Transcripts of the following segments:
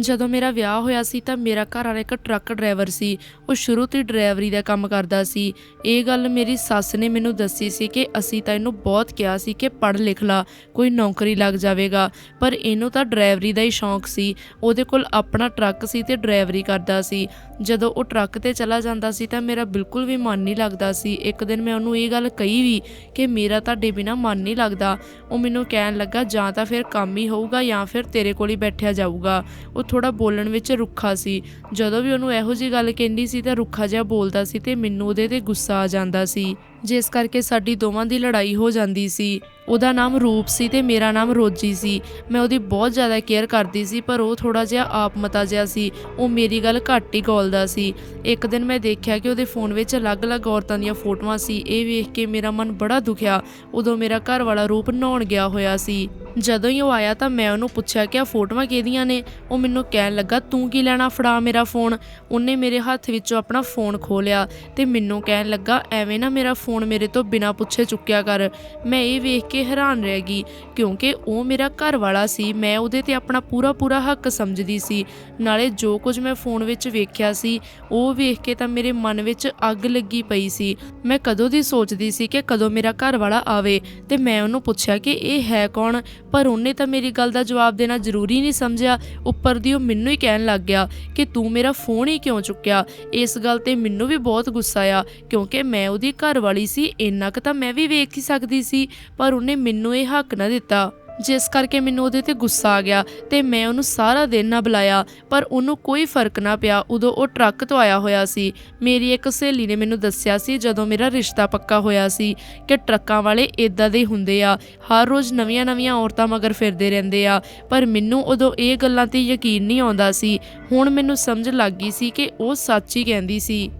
ਜਦੋਂ ਮੇਰਾ ਵਿਆਹ ਹੋਇਆ ਸੀ ਤਾਂ ਮੇਰਾ ਘਰ ਵਾਲਾ ਇੱਕ ਟਰੱਕ ਡਰਾਈਵਰ ਸੀ। ਉਹ ਸ਼ੁਰੂ ਤੋਂ ਹੀ ਡਰਾਈਵਰੀ ਦਾ ਕੰਮ ਕਰਦਾ ਸੀ। ਇਹ ਗੱਲ ਮੇਰੀ ਸੱਸ ਨੇ ਮੈਨੂੰ ਦੱਸੀ ਸੀ ਕਿ ਅਸੀਂ ਤਾਂ ਇਹਨੂੰ ਬਹੁਤ ਕਿਹਾ ਸੀ ਕਿ ਪੜ੍ਹ ਲਿਖ ਲਾ, ਕੋਈ ਨੌਕਰੀ ਲੱਗ ਜਾਵੇਗਾ। ਪਰ ਇਹਨੂੰ ਤਾਂ ਡਰਾਈਵਰੀ ਦਾ ਹੀ ਸ਼ੌਂਕ ਸੀ। ਉਹਦੇ ਕੋਲ ਆਪਣਾ ਟਰੱਕ ਸੀ ਤੇ ਡਰਾਈਵਰੀ ਕਰਦਾ ਸੀ। ਜਦੋਂ ਉਹ ਟਰੱਕ ਤੇ ਚਲਾ ਜਾਂਦਾ ਸੀ ਤਾਂ ਮੇਰਾ ਬਿਲਕੁਲ ਵੀ ਮਨ ਨਹੀਂ ਲੱਗਦਾ ਸੀ। ਇੱਕ ਦਿਨ ਮੈਂ ਉਹਨੂੰ ਇਹ ਗੱਲ ਕਹੀ ਵੀ ਕਿ ਮੇਰਾ ਤੁਹਾਡੇ ਬਿਨਾ ਮਨ ਨਹੀਂ ਲੱਗਦਾ। ਉਹ ਮੈਨੂੰ ਕਹਿਣ ਲੱਗਾ, ਜਾਂ ਤਾਂ ਫਿਰ ਕੰਮ ਹੀ ਹੋਊਗਾ ਜਾਂ ਫਿਰ ਤੇਰੇ ਕੋਲ ਹੀ ਬੈਠਿਆ ਜਾਊਗਾ। ਉਹ ਥੋੜਾ ਬੋਲਣ ਵਿੱਚ ਰੁੱਖਾ ਸੀ। ਜਦੋਂ ਵੀ ਉਹਨੂੰ ਇਹੋ ਜੀ ਗੱਲ ਕਹਿੰਦੀ ਸੀ ਤਾਂ ਰੁੱਖਾ ਜਿਹਾ ਬੋਲਦਾ ਸੀ ਤੇ ਮੈਨੂੰ ਉਹਦੇ ਤੇ ਗੁੱਸਾ ਆ ਜਾਂਦਾ ਸੀ। ਜਿਸ ਕਰਕੇ ਸਾਡੀ ਦੋਵਾਂ ਦੀ ਲੜਾਈ ਹੋ ਜਾਂਦੀ ਸੀ। ਉਹਦਾ ਨਾਮ ਰੂਪ ਸੀ ਤੇ ਮੇਰਾ ਨਾਮ ਰੋਜੀ ਸੀ। ਮੈਂ ਉਹਦੀ ਬਹੁਤ ਜ਼ਿਆਦਾ ਕੇਅਰ ਕਰਦੀ ਸੀ, ਪਰ ਉਹ ਥੋੜਾ ਜਿਹਾ ਆਪ ਮਤਾ ਜਿਹਾ ਸੀ। ਉਹ ਮੇਰੀ ਗੱਲ ਘੱਟ ਹੀ ਗੋਲਦਾ ਸੀ। ਇੱਕ ਦਿਨ ਮੈਂ ਦੇਖਿਆ ਕਿ ਉਹਦੇ ਫੋਨ ਵਿੱਚ ਅਲੱਗ-ਅਲੱਗ ਔਰਤਾਂ ਦੀਆਂ ਫੋਟੋਆਂ ਸੀ। ਇਹ ਵੇਖ ਕੇ ਮੇਰਾ ਮਨ ਬੜਾ ਦੁਖਿਆ। ਉਦੋਂ ਮੇਰਾ ਘਰ ਵਾਲਾ ਰੂਪ ਨਹਾਉਣ ਗਿਆ ਹੋਇਆ ਸੀ। ਜਦੋਂ ਹੀ ਉਹ ਆਇਆ ਤਾਂ ਮੈਂ ਉਹਨੂੰ ਪੁੱਛਿਆ ਕਿ ਆ ਫੋਟੋਆਂ ਕਿਹਦੀਆਂ ਨੇ? ਉਹ ਮੈਨੂੰ ਕਹਿਣ ਲੱਗਾ, ਤੂੰ ਕੀ ਲੈਣਾ? ਫੜਾ ਮੇਰਾ ਫੋਨ। ਉਹਨੇ ਮੇਰੇ ਹੱਥ ਵਿੱਚੋਂ ਆਪਣਾ ਫੋਨ ਖੋਲਿਆ ਤੇ ਮੈਨੂੰ ਕਹਿਣ ਲੱਗਾ, ਐਵੇਂ ਨਾ ਮੇਰਾ ਫੋਨ ਮੇਰੇ ਤੋਂ ਬਿਨਾਂ ਪੁੱਛੇ ਚੁੱਕਿਆ ਕਰ। ਮੈਂ ਇਹ ਵੇਖ ਕੇ ਹੈਰਾਨ ਰਹਿ ਗਈ, ਕਿਉਂਕਿ ਉਹ ਮੇਰਾ ਘਰ ਵਾਲਾ ਸੀ, ਮੈਂ ਉਹਦੇ ਤੇ ਆਪਣਾ ਪੂਰਾ ਪੂਰਾ ਹੱਕ ਸਮਝਦੀ ਸੀ। ਨਾਲੇ ਜੋ ਕੁਝ ਮੈਂ ਫੋਨ ਵਿੱਚ ਵੇਖਿਆ ਸੀ, ਉਹ ਵੇਖ ਕੇ ਤਾਂ ਮੇਰੇ ਮਨ ਵਿੱਚ ਅੱਗ ਲੱਗੀ ਪਈ ਸੀ। ਮੈਂ ਕਦੋਂ ਦੀ ਸੋਚਦੀ ਸੀ ਕਿ ਕਦੋਂ ਮੇਰਾ ਘਰ ਵਾਲਾ ਆਵੇ ਤੇ ਮੈਂ ਉਹਨੂੰ ਪੁੱਛਿਆ ਕਿ ਇਹ ਹੈ ਕੌਣ? ਪਰ ਉਹਨੇ ਤਾਂ ਮੇਰੀ ਗੱਲ ਦਾ ਜਵਾਬ ਦੇਣਾ ਜ਼ਰੂਰੀ ਨਹੀਂ ਸਮਝਿਆ। ਉੱਪਰ ਦੀ ਉਹ ਮੈਨੂੰ ਹੀ ਕਹਿਣ ਲੱਗ ਗਿਆ ਕਿ ਤੂੰ ਮੇਰਾ ਫੋਨ ਹੀ ਕਿਉਂ ਚੁੱਕਿਆ? ਇਸ ਗੱਲ ਤੇ ਮੈਨੂੰ ਵੀ ਬਹੁਤ ਗੁੱਸਾ ਆ ਕਿਉਂਕਿ ਮੈਂ ਉਹਦੀ ਘਰ ਵਾਲੀ ਸੀ, ਇੰਨਾ ਕੁ ਤਾਂ ਮੈਂ ਵੀ ਵੇਖ ਹੀ ਸਕਦੀ ਸੀ, ਪਰ ਉਹਨੇ ਮੈਨੂੰ ਇਹ ਹੱਕ ਨਾ ਦਿੱਤਾ। ਜਿਸ ਕਰਕੇ ਮੈਨੂੰ ਉਹਦੇ ਤੇ ਗੁੱਸਾ ਆ ਗਿਆ ਤੇ ਮੈਂ ਉਹਨੂੰ ਸਾਰਾ ਦਿਨ ਨਾ ਬੁਲਾਇਆ, ਪਰ ਉਹਨੂੰ ਕੋਈ ਫ਼ਰਕ ਨਾ ਪਿਆ ਉਦੋਂ ਉਹ ਟਰੱਕ ਤੋਂ ਆਇਆ ਹੋਇਆ ਸੀ। ਮੇਰੀ ਇੱਕ ਸਹੇਲੀ ਨੇ ਮੈਨੂੰ ਦੱਸਿਆ ਸੀ ਜਦੋਂ ਮੇਰਾ ਰਿਸ਼ਤਾ ਪੱਕਾ ਹੋਇਆ ਸੀ ਕਿ ਟਰੱਕਾਂ ਵਾਲੇ ਇਦਾਂ ਦੇ ਹੁੰਦੇ ਆ, ਹਰ ਰੋਜ਼ ਨਵੀਆਂ-ਨਵੀਆਂ ਔਰਤਾਂ ਮਗਰ ਫਿਰਦੇ ਰਹਿੰਦੇ ਆ, ਪਰ ਮੈਨੂੰ ਉਦੋਂ ਇਹ ਗੱਲਾਂ ਤੇ ਯਕੀਨ ਨਹੀਂ ਆਉਂਦਾ ਸੀ। ਹੁਣ ਮੈਨੂੰ ਸਮਝ ਲੱਗ ਗਈ ਸੀ ਕਿ ਉਹ ਸੱਚ ਹੀ ਕਹਿੰਦੀ ਸੀ।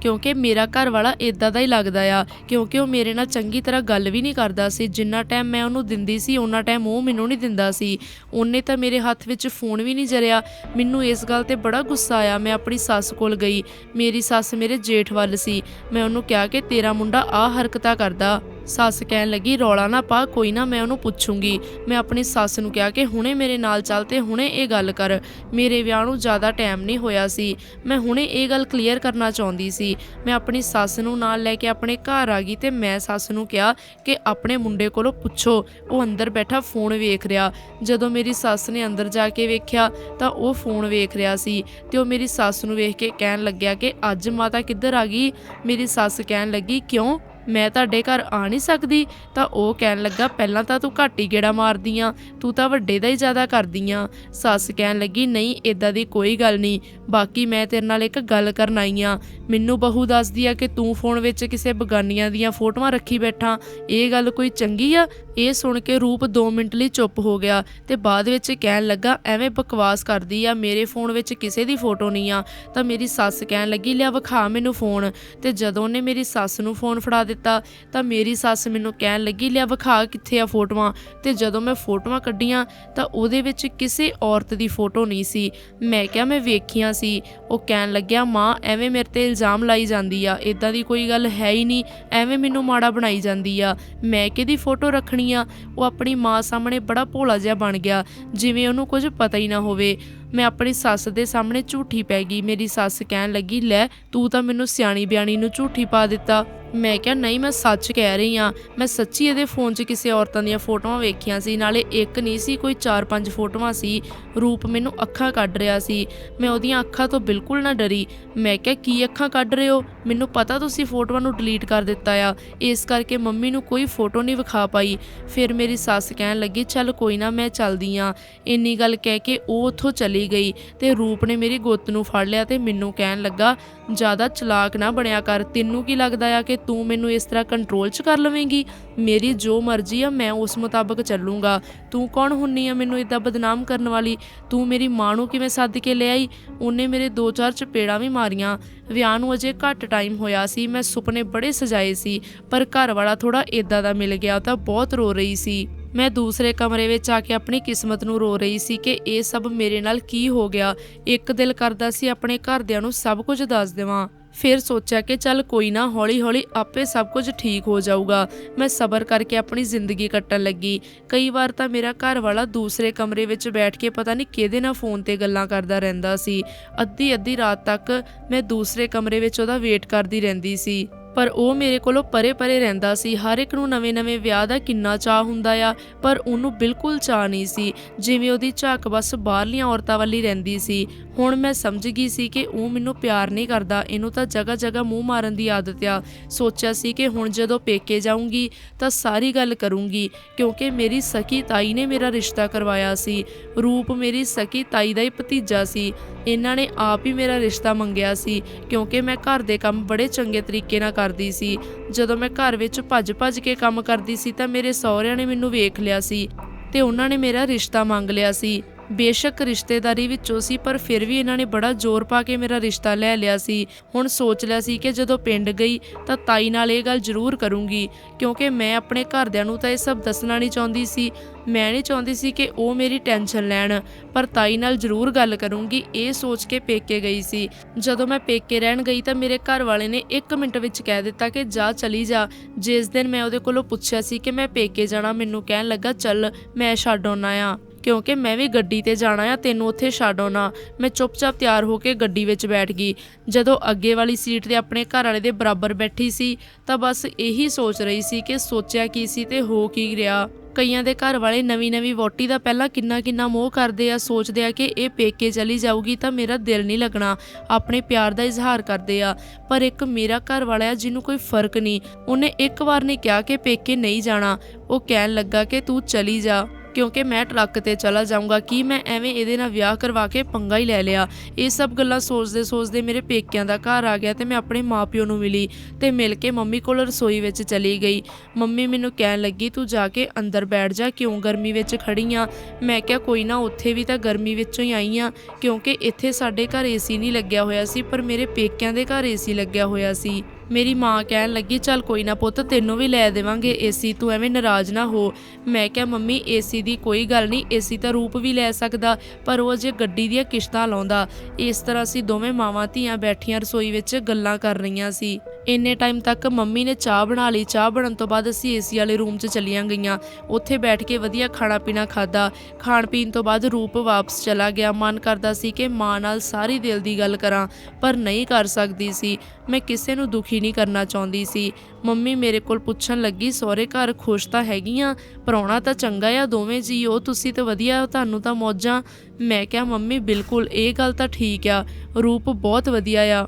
ਕਿਉਂਕਿ ਮੇਰਾ ਘਰ ਵਾਲਾ ਇਦਾਂ ਦਾ ਹੀ ਲੱਗਦਾ ਆ, ਕਿਉਂਕਿ ਉਹ ਮੇਰੇ ਨਾਲ ਚੰਗੀ ਤਰ੍ਹਾਂ ਗੱਲ ਵੀ ਨਹੀਂ ਕਰਦਾ ਸੀ। ਜਿੰਨਾ ਟਾਈਮ ਮੈਂ ਉਹਨੂੰ ਦਿੰਦੀ ਸੀ ਉਹਨਾਂ ਟਾਈਮ ਉਹ ਮੈਨੂੰ ਨਹੀਂ ਦਿੰਦਾ ਸੀ। ਉਹਨੇ ਤਾਂ ਮੇਰੇ ਹੱਥ ਵਿੱਚ ਫੋਨ ਵੀ ਨਹੀਂ ਜਰਿਆ। ਮੈਨੂੰ ਇਸ ਗੱਲ ਤੇ ਬੜਾ ਗੁੱਸਾ ਆਇਆ। ਮੈਂ ਆਪਣੀ ਸੱਸ ਕੋਲ ਗਈ। ਮੇਰੀ ਸੱਸ ਮੇਰੇ ਜੇਠ ਵੱਲ ਸੀ। ਮੈਂ ਉਹਨੂੰ ਕਿਹਾ ਕਿ ਤੇਰਾ ਮੁੰਡਾ ਆ ਹਰਕਤਾਂ ਕਰਦਾ। ਸੱਸ ਕਹਿਣ ਲੱਗੀ, ਰੌਲਾ ਨਾ ਪਾ, ਕੋਈ ਨਾ ਮੈਂ ਉਹਨੂੰ ਪੁੱਛੂੰਗੀ। ਮੈਂ ਆਪਣੀ ਸੱਸ ਨੂੰ ਕਿਹਾ ਕਿ ਹੁਣੇ ਮੇਰੇ ਨਾਲ ਚੱਲ ਤੇ ਹੁਣੇ ਇਹ ਗੱਲ ਕਰ। ਮੇਰੇ ਵਿਆਹ ਨੂੰ ਜ਼ਿਆਦਾ ਟਾਈਮ ਨਹੀਂ ਹੋਇਆ ਸੀ। ਮੈਂ ਹੁਣੇ ਇਹ ਗੱਲ ਕਲੀਅਰ ਕਰਨਾ ਚਾਹੁੰਦੀ ਸੀ। ਮੈਂ ਆਪਣੀ ਸੱਸ ਨੂੰ ਨਾਲ ਲੈ ਕੇ ਆਪਣੇ ਘਰ ਆ ਗਈ ਤੇ ਮੈਂ ਸੱਸ ਨੂੰ ਕਿਹਾ ਕਿ ਆਪਣੇ ਮੁੰਡੇ ਕੋਲੋਂ ਪੁੱਛੋ। ਉਹ ਅੰਦਰ ਬੈਠਾ ਫੋਨ ਵੇਖ ਰਿਹਾ। ਜਦੋਂ ਮੇਰੀ ਸੱਸ ਨੇ ਅੰਦਰ ਜਾ ਕੇ ਵੇਖਿਆ ਤਾਂ ਉਹ ਫੋਨ ਵੇਖ ਰਿਹਾ ਸੀ ਤੇ ਉਹ ਮੇਰੀ ਸੱਸ ਨੂੰ ਵੇਖ ਕੇ ਕਹਿਣ ਲੱਗਿਆ ਕਿ ਅੱਜ ਮਾਤਾ ਕਿੱਧਰ ਆ ਗਈ? ਮੇਰੀ ਸੱਸ ਕਹਿਣ ਲੱਗੀ, ਕਿਉਂ? ਮੈਂ ਤੁਹਾਡੇ ਘਰ ਆ ਨਹੀਂ ਸਕਦੀ, ਤਾਂ ਉਹ ਕਹਿਣ ਲੱਗਾ, ਪਹਿਲਾਂ ਤਾਂ ਤੂੰ ਘੱਟ ਹੀ ਗੇੜਾ ਮਾਰਦੀ ਆ ਤੂੰ ਤਾਂ ਵੱਡੇ ਦਾ ਹੀ ਜ਼ਿਆਦਾ ਕਰਦੀ ਆ ਸੱਸ ਕਹਿਣ ਲੱਗੀ, ਨਹੀਂ ਇਦਾਂ ਦੀ ਕੋਈ ਗੱਲ ਨਹੀਂ, ਬਾਕੀ ਮੈਂ ਤੇਰੇ ਨਾਲ ਇੱਕ ਗੱਲ ਕਰਨ ਆਈ ਆ। ਮੈਨੂੰ ਬਹੂ ਦੱਸਦੀ ਆ ਕਿ ਤੂੰ ਫੋਨ ਵਿੱਚ ਕਿਸੇ ਬਗਾਨੀਆਂ ਦੀਆਂ ਫੋਟੋਆਂ ਰੱਖੀ ਬੈਠਾ, ਇਹ ਗੱਲ ਕੋਈ ਚੰਗੀ ਆ? ਇਹ ਸੁਣ ਕੇ ਰੂਪ 2 ਮਿੰਟ ਲਈ ਚੁੱਪ ਹੋ ਗਿਆ ਤੇ ਬਾਅਦ ਵਿੱਚ ਕਹਿਣ ਲੱਗਾ, ਐਵੇਂ ਬਕਵਾਸ ਕਰਦੀ ਆ, ਮੇਰੇ ਫੋਨ ਵਿੱਚ ਕਿਸੇ ਦੀ ਫੋਟੋ ਨਹੀਂ ਆ, ਤਾਂ ਮੇਰੀ ਸੱਸ ਕਹਿਣ ਲੱਗੀ, ਲਿਆ ਵਿਖਾ ਮੈਨੂੰ ਫੋਨ। ਤੇ ਜਦੋਂ ਉਹਨੇ ਮੇਰੀ ਸੱਸ ਨੂੰ ਫੋਨ ਫੜਾ ਦਿੱਤਾ, ਤਾਂ ਮੇਰੀ ਸੱਸ ਮੈਨੂੰ ਕਹਿਣ ਲੱਗੀ, ਲਿਆ ਵਿਖਾ ਕਿੱਥੇ ਆ ਫੋਟੋਆਂ? ਤੇ ਜਦੋਂ ਮੈਂ ਫੋਟੋਆਂ ਕੱਢੀਆਂ, ਤਾਂ ਉਹਦੇ ਵਿੱਚ ਕਿਸੇ ਔਰਤ ਦੀ ਫੋਟੋ ਨਹੀਂ ਸੀ। ਮੈਂ ਕਿਹਾ, ਮੈਂ ਵੇਖੀਆਂ ਸੀ। ਉਹ ਕਹਿਣ ਲੱਗਿਆ, ਮਾਂ, ਐਵੇਂ ਮੇਰੇ ਤੇ ਇਲਜ਼ਾਮ ਲਾਈ ਜਾਂਦੀ ਆ ਇਦਾਂ ਦੀ ਕੋਈ ਗੱਲ ਹੈ ਹੀ ਨਹੀਂ, ਐਵੇਂ ਮੈਨੂੰ ਮਾੜਾ ਬਣਾਈ ਜਾਂਦੀ ਆ। ਮੈਂ ਕਿਹਦੀ ਫੋਟੋ ਰੱਖਣੀ ਆ ਉਹ ਆਪਣੀ ਮਾਂ ਸਾਹਮਣੇ ਬੜਾ ਭੋਲਾ ਜਿਹਾ ਬਣ ਗਿਆ, ਜਿਵੇਂ ਉਹਨੂੰ ਕੁਝ ਪਤਾ ਹੀ ਨਾ ਹੋਵੇ। ਮੈਂ ਆਪਣੀ ਸੱਸ ਦੇ ਸਾਹਮਣੇ ਝੂਠੀ ਪੈ ਗਈ। ਮੇਰੀ ਸੱਸ ਕਹਿਣ ਲੱਗੀ, ਲੈ, ਤੂੰ ਤਾਂ ਮੈਨੂੰ ਸਿਆਣੀ ਬਿਆਣੀ ਨੂੰ ਝੂਠੀ ਪਾ ਦਿੱਤਾ। ਮੈਂ ਕਿਹਾ, ਨਹੀਂ, ਮੈਂ ਸੱਚ ਕਹਿ ਰਹੀ ਆ ਮੈਂ ਸੱਚੀ ਇਹਦੇ ਫੋਨ 'ਚ ਕਿਸੇ ਔਰਤਾਂ ਦੀਆਂ ਫੋਟੋਆਂ ਵੇਖੀਆਂ ਸੀ। ਨਾਲੇ ਇੱਕ ਨਹੀਂ ਸੀ, ਕੋਈ 4-5 ਫੋਟੋਆਂ ਸੀ। ਰੂਪ ਮੈਨੂੰ ਅੱਖਾਂ ਕੱਢ ਰਿਹਾ ਸੀ। ਮੈਂ ਉਹਦੀਆਂ ਅੱਖਾਂ ਤੋਂ ਬਿਲਕੁਲ ਨਾ ਡਰੀ। ਮੈਂ ਕਿਹਾ, ਕੀ ਅੱਖਾਂ ਕੱਢ ਰਹੇ ਹੋ? ਮੈਨੂੰ ਪਤਾ ਤੁਸੀਂ ਫੋਟੋਆਂ ਨੂੰ ਡਿਲੀਟ ਕਰ ਦਿੱਤਾ ਆ। ਇਸ ਕਰਕੇ ਮੰਮੀ ਨੂੰ ਕੋਈ ਫੋਟੋ ਨਹੀਂ ਵਿਖਾ ਪਾਈ। ਫਿਰ ਮੇਰੀ ਸੱਸ ਕਹਿਣ ਲੱਗੀ, ਚੱਲ ਕੋਈ ਨਾ, ਮੈਂ ਚੱਲਦੀ ਆ ਇੰਨੀ ਗੱਲ ਕਹਿ ਕੇ ਉਹ ਉੱਥੋਂ ਚਲੀ ਗਈ ਤੇ ਰੂਪ ਨੇ ਮੇਰੀ ਗੁੱਤ ਨੂੰ ਫੜ ਲਿਆ ਤੇ ਮੈਨੂੰ ਕਹਿਣ ਲੱਗਾ, ਜ਼ਿਆਦਾ ਚਲਾਕ ਨਾ ਬਣਿਆ ਕਰ, ਤੈਨੂੰ ਕੀ ਲੱਗਦਾ ਆ ਕਿ ਤੂੰ ਮੈਨੂੰ ਇਸ ਤਰ੍ਹਾਂ ਕੰਟਰੋਲ 'ਚ ਕਰ ਲਵੇਂਗੀ? ਮੇਰੀ ਜੋ ਮਰਜ਼ੀ ਆ, ਮੈਂ ਉਸ ਮੁਤਾਬਕ ਚੱਲੂੰਗਾ। ਤੂੰ ਕੌਣ ਹੁੰਨੀ ਆ ਮੈਨੂੰ ਇਦਾਂ ਬਦਨਾਮ ਕਰਨ ਵਾਲੀ? ਤੂੰ ਮੇਰੀ ਮਾਂ ਨੂੰ ਕਿਵੇਂ ਸੱਦ ਕੇ ਲੈ ਆਈ ਉਹਨੇ ਮੇਰੇ ਦੋ ਚਾਰ ਚਪੇੜਾਂ ਵੀ ਮਾਰੀਆਂ। ਵਿਆਹ ਨੂੰ ਅਜੇ ਘੱਟ ਟਾਈਮ ਹੋਇਆ ਸੀ, ਮੈਂ ਸੁਪਨੇ ਬੜੇ ਸਜਾਏ ਸੀ, ਪਰ ਘਰ ਵਾਲਾ ਥੋੜਾ ਇਦਾਂ ਦਾ ਮਿਲ ਗਿਆ ਤਾਂ ਬਹੁਤ ਰੋ ਰਹੀ ਸੀ। ਮੈਂ ਦੂਸਰੇ ਕਮਰੇ ਵਿੱਚ ਆ ਕੇ ਆਪਣੀ ਕਿਸਮਤ ਨੂੰ ਰੋ ਰਹੀ ਸੀ ਕਿ ਇਹ ਸਭ ਮੇਰੇ ਨਾਲ ਕੀ ਹੋ ਗਿਆ। ਇੱਕ ਦਿਲ ਕਰਦਾ ਸੀ ਆਪਣੇ ਘਰਦਿਆਂ ਨੂੰ ਸਭ ਕੁਝ ਦੱਸ ਦੇਵਾਂ। ਫਿਰ ਸੋਚਿਆ ਕਿ ਚੱਲ ਕੋਈ ਨਾ, ਹੌਲੀ-ਹੌਲੀ ਆਪੇ ਸਭ ਕੁਝ ਠੀਕ ਹੋ ਜਾਊਗਾ। ਮੈਂ ਸਬਰ ਕਰਕੇ ਆਪਣੀ ਜ਼ਿੰਦਗੀ ਕੱਟਣ ਲੱਗੀ। ਕਈ ਵਾਰ ਤਾਂ ਮੇਰਾ ਘਰ ਵਾਲਾ ਦੂਸਰੇ ਕਮਰੇ ਵਿੱਚ ਬੈਠ ਕੇ ਪਤਾ ਨਹੀਂ ਕਿਹਦੇ ਨਾਲ ਫੋਨ ਤੇ ਗੱਲਾਂ ਕਰਦਾ ਰਹਿੰਦਾ ਸੀ। ਅੱਧੀ ਅੱਧੀ ਰਾਤ ਤੱਕ ਮੈਂ ਦੂਸਰੇ ਕਮਰੇ ਵਿੱਚ ਉਹਦਾ ਵੇਟ ਕਰਦੀ ਰਹਿੰਦੀ ਸੀ। ਪਰ ਉਹ ਮੇਰੇ ਕੋਲੋਂ ਪਰੇ-ਪਰੇ ਰਹਿੰਦਾ ਸੀ। ਹਰ ਇੱਕ ਨੂੰ ਨਵੇਂ-ਨਵੇਂ ਵਿਆਹ ਦਾ ਕਿੰਨਾ ਚਾਹ ਹੁੰਦਾ ਆ, ਪਰ ਉਹਨੂੰ ਬਿਲਕੁਲ ਚਾਹ ਨਹੀਂ ਸੀ, ਜਿਵੇਂ ਉਹਦੀ ਝਾਕ ਬਸ ਬਾਹਰਲੀਆਂ ਔਰਤਾਂ ਵੱਲ ਹੀ ਰਹਿੰਦੀ ਸੀ। ਹੁਣ ਮੈਂ ਸਮਝ ਗਈ ਸੀ ਕਿ ਉਹ ਮੈਨੂੰ ਪਿਆਰ ਨਹੀਂ ਕਰਦਾ, ਇਹਨੂੰ ਤਾਂ ਜਗ੍ਹਾ-ਜਗ੍ਹਾ ਮੂੰਹ ਮਾਰਨ ਦੀ ਆਦਤ ਆ। ਸੋਚਿਆ ਸੀ ਕਿ ਹੁਣ ਜਦੋਂ ਪੇਕੇ ਜਾਊਂਗੀ ਤਾਂ ਸਾਰੀ ਗੱਲ ਕਰੂੰਗੀ, ਕਿਉਂਕਿ ਮੇਰੀ ਸਕੀ ਤਾਈ ਨੇ ਮੇਰਾ ਰਿਸ਼ਤਾ ਕਰਵਾਇਆ ਸੀ। ਰੂਪ ਮੇਰੀ ਸਕੀ ਤਾਈ ਦਾ ਹੀ ਭਤੀਜਾ ਸੀ। ਇਹਨਾਂ ਨੇ ਆਪ ਹੀ ਮੇਰਾ ਰਿਸ਼ਤਾ ਮੰਗਿਆ ਸੀ, ਕਿਉਂਕਿ ਮੈਂ ਘਰ ਦੇ ਕੰਮ ਬੜੇ ਚੰਗੇ ਤਰੀਕੇ ਨਾਲ ਕਰਦੀ ਸੀ। ਜਦੋਂ ਮੈਂ ਘਰ ਵਿੱਚ ਭੱਜ-ਭੱਜ ਕੇ ਕੰਮ ਕਰਦੀ ਸੀ ਤਾਂ ਮੇਰੇ ਸਹੁਰਿਆਂ ਨੇ ਮੈਨੂੰ ਵੇਖ ਲਿਆ ਸੀ ਤੇ ਉਹਨਾਂ ਨੇ ਮੇਰਾ ਰਿਸ਼ਤਾ ਮੰਗ ਲਿਆ ਸੀ। ਬੇਸ਼ੱਕ ਰਿਸ਼ਤੇਦਾਰੀ ਵਿੱਚੋਂ ਸੀ, ਪਰ ਫਿਰ ਵੀ ਇਹਨਾਂ ਨੇ ਬੜਾ ਜ਼ੋਰ ਪਾ ਕੇ ਮੇਰਾ ਰਿਸ਼ਤਾ ਲੈ ਲਿਆ ਸੀ। ਹੁਣ ਸੋਚ ਲਿਆ ਸੀ ਕਿ ਜਦੋਂ ਪਿੰਡ ਗਈ ਤਾਂ ਤਾਈ ਨਾਲ ਇਹ ਗੱਲ ਜ਼ਰੂਰ ਕਰੂੰਗੀ, ਕਿਉਂਕਿ ਮੈਂ ਆਪਣੇ ਘਰਦਿਆਂ ਨੂੰ ਤਾਂ ਇਹ ਸਭ ਦੱਸਣਾ ਨਹੀਂ ਚਾਹੁੰਦੀ ਸੀ। ਮੈਂ ਨਹੀਂ ਚਾਹੁੰਦੀ ਸੀ ਕਿ ਉਹ ਮੇਰੀ ਟੈਨਸ਼ਨ ਲੈਣ, ਪਰ ਤਾਈ ਨਾਲ ਜ਼ਰੂਰ ਗੱਲ ਕਰੂੰਗੀ, ਇਹ ਸੋਚ ਕੇ ਪੇਕੇ ਗਈ ਸੀ। ਜਦੋਂ ਮੈਂ ਪੇਕੇ ਰਹਿਣ ਗਈ ਤਾਂ ਮੇਰੇ ਘਰ ਵਾਲੇ ਨੇ 1 ਮਿੰਟ ਵਿੱਚ ਕਹਿ ਦਿੱਤਾ ਕਿ ਜਾ ਚਲੀ ਜਾ। ਜਿਸ ਦਿਨ ਮੈਂ ਉਹਦੇ ਕੋਲੋਂ ਪੁੱਛਿਆ ਸੀ ਕਿ ਮੈਂ ਪੇਕੇ ਜਾਣਾ, ਮੈਨੂੰ ਕਹਿਣ ਲੱਗਾ, ਚੱਲ ਮੈਂ ਛੱਡ ਆਉਣਾ ਆ। ਕਿਉਂਕਿ ਮੈਂ ਵੀ ਗੱਡੀ ਤੇ ਜਾਣਾ ਆ, ਤੈਨੂੰ ਉੱਥੇ ਛੱਡ ਆਉਣਾ। ਮੈਂ ਚੁੱਪਚਾਪ ਤਿਆਰ ਹੋ ਕੇ ਗੱਡੀ ਵਿੱਚ ਬੈਠ ਗਈ। ਜਦੋਂ ਅੱਗੇ ਵਾਲੀ ਸੀਟ ਤੇ ਆਪਣੇ ਘਰ ਵਾਲੇ ਦੇ ਬਰਾਬਰ ਬੈਠੀ ਸੀ, ਤਾਂ ਬਸ ਇਹੀ ਸੋਚ ਰਹੀ ਸੀ ਕਿ ਸੋਚਿਆ ਕੀ ਸੀ ਤੇ ਹੋ ਕੀ ਰਿਹਾ। ਕਈਆਂ ਦੇ ਘਰ ਵਾਲੇ ਨਵੀਂ ਨਵੀਂ ਵੋਟੀ ਦਾ ਪਹਿਲਾਂ ਕਿੰਨਾ ਕਿੰਨਾ ਮੋਹ ਕਰਦੇ ਆ, ਸੋਚਦੇ ਆ ਕਿ ਇਹ ਪੇਕੇ ਚਲੀ ਜਾਊਗੀ ਤਾਂ ਮੇਰਾ ਦਿਲ ਨਹੀਂ ਲੱਗਣਾ। ਆਪਣੇ ਪਿਆਰ ਦਾ ਇਜ਼ਹਾਰ ਕਰਦੇ ਆ। ਪਰ ਇੱਕ ਮੇਰਾ ਘਰ ਵਾਲਾ ਆ, ਜਿਹਨੂੰ ਕੋਈ ਫ਼ਰਕ ਨਹੀਂ। ਉਹਨੇ ਇੱਕ ਵਾਰ ਨੇ ਕਿਹਾ ਕਿ ਪੇਕੇ ਨਹੀਂ ਜਾਣਾ। ਉਹ ਕਹਿਣ ਲੱਗਾ ਕਿ ਤੂੰ ਚਲੀ ਜਾ। ਕਿਉਂਕਿ ਮੈਂ ਟਰੱਕ ਤੇ ਚਲਾ ਜਾਊਂਗਾ, ਕੀ ਮੈਂ ਐਵੇਂ ਇਹਦੇ ਨਾਲ ਵਿਆਹ ਕਰਵਾ ਕੇ ਪੰਗਾ ਹੀ ਲੈ ਲਿਆ? ਇਹ ਸਭ ਗੱਲਾਂ ਸੋਚਦੇ ਸੋਚਦੇ ਮੇਰੇ ਪੇਕਿਆਂ ਦਾ ਘਰ ਆ ਗਿਆ ਤੇ ਮੈਂ ਆਪਣੇ ਮਾਪਿਓ ਨੂੰ ਮਿਲੀ ਤੇ ਮਿਲ ਕੇ ਮੰਮੀ ਕੋਲ ਰਸੋਈ ਵਿੱਚ ਚਲੀ ਗਈ। ਮੰਮੀ ਮੈਨੂੰ ਕਹਿਣ ਲੱਗੀ, ਤੂੰ ਜਾ ਕੇ ਅੰਦਰ ਬੈਠ ਜਾ, ਕਿਉਂ ਗਰਮੀ ਵਿੱਚ ਖੜੀ ਆ? ਮੈਂ ਕਿਹਾ, ਕੋਈ ਨਾ, ਉੱਥੇ ਵੀ ਤਾਂ ਗਰਮੀ ਵਿੱਚੋਂ ਹੀ ਆਈ ਆ, ਕਿਉਂਕਿ ਇੱਥੇ ਸਾਡੇ ਘਰ ਏਸੀ ਨਹੀਂ ਲੱਗਿਆ ਹੋਇਆ ਸੀ, ਪਰ ਮੇਰੇ ਪੇਕਿਆਂ ਦੇ ਘਰ ਏਸੀ ਲੱਗਿਆ ਹੋਇਆ ਸੀ। ਮੇਰੀ ਮਾਂ ਕਹਿਣ ਲੱਗੀ, ਚੱਲ ਕੋਈ ਨਾ ਪੁੱਤ, ਤੈਨੂੰ ਵੀ ਲੈ ਦੇਵਾਂਗੇ ਏਸੀ ਤੂੰ ਐਵੇਂ ਨਾਰਾਜ਼ ਨਾ ਹੋ। ਮੈਂ ਕਿਹਾ, ਮੰਮੀ ਏਸੀ ਦੀ ਕੋਈ ਗੱਲ ਨਹੀਂ ਏਸੀ ਤਾਂ ਰੂਪ ਵੀ ਲੈ ਸਕਦਾ, ਪਰ ਉਹ ਅਜੇ ਗੱਡੀ ਦੀਆਂ ਕਿਸ਼ਤਾਂ ਲਾਉਂਦਾ। ਇਸ ਤਰ੍ਹਾਂ ਅਸੀਂ ਦੋਵੇਂ ਮਾਵਾਂ ਧੀਆਂ ਬੈਠੀਆਂ ਰਸੋਈ ਵਿੱਚ ਗੱਲਾਂ ਕਰ ਰਹੀਆਂ ਸੀ। ਇੰਨੇ ਟਾਈਮ ਤੱਕ ਮੰਮੀ ਨੇ ਚਾਹ ਬਣਾ ਲਈ। ਚਾਹ ਬਣਨ ਤੋਂ ਬਾਅਦ ਅਸੀਂ ਏਸੀ ਵਾਲੇ ਰੂਮ 'ਚ ਚਲੀਆਂ ਗਈਆਂ। ਉੱਥੇ ਬੈਠ ਕੇ ਵਧੀਆ ਖਾਣਾ ਪੀਣਾ ਖਾਦਾ ਖਾਣ ਪੀਣ ਤੋਂ ਬਾਅਦ ਰੂਪ ਵਾਪਸ ਚਲਾ ਗਿਆ। ਮਨ ਕਰਦਾ ਸੀ ਕਿ ਮਾਂ ਨਾਲ ਸਾਰੀ ਦਿਲ ਦੀ ਗੱਲ ਕਰਾਂ, ਪਰ ਨਹੀਂ ਕਰ ਸਕਦੀ ਸੀ। ਮੈਂ ਕਿਸੇ ਨੂੰ ਦੁਖੀ ਨਹੀਂ ਕਰਨਾ ਚਾਹੁੰਦੀ ਸੀ। ਮੰਮੀ ਮੇਰੇ ਕੋਲ ਪੁੱਛਣ ਲੱਗੀ, ਸਹੁਰੇ ਘਰ ਖੁਸ਼ ਤਾਂ ਹੈਗੀਆਂ ਪਰਾਉਣਾ ਤਾਂ ਚੰਗਾ ਆ ਦੋਵੇਂ ਜੀ, ਉਹ ਤੁਸੀਂ ਤਾਂ ਵਧੀਆ, ਤੁਹਾਨੂੰ ਤਾਂ ਮੌਜਾਂ। ਮੈਂ ਕਿਹਾ, ਮੰਮੀ, ਬਿਲਕੁਲ, ਇਹ ਗੱਲ ਤਾਂ ਠੀਕ ਆ। ਰੂਪ ਬਹੁਤ ਵਧੀਆ ਆ।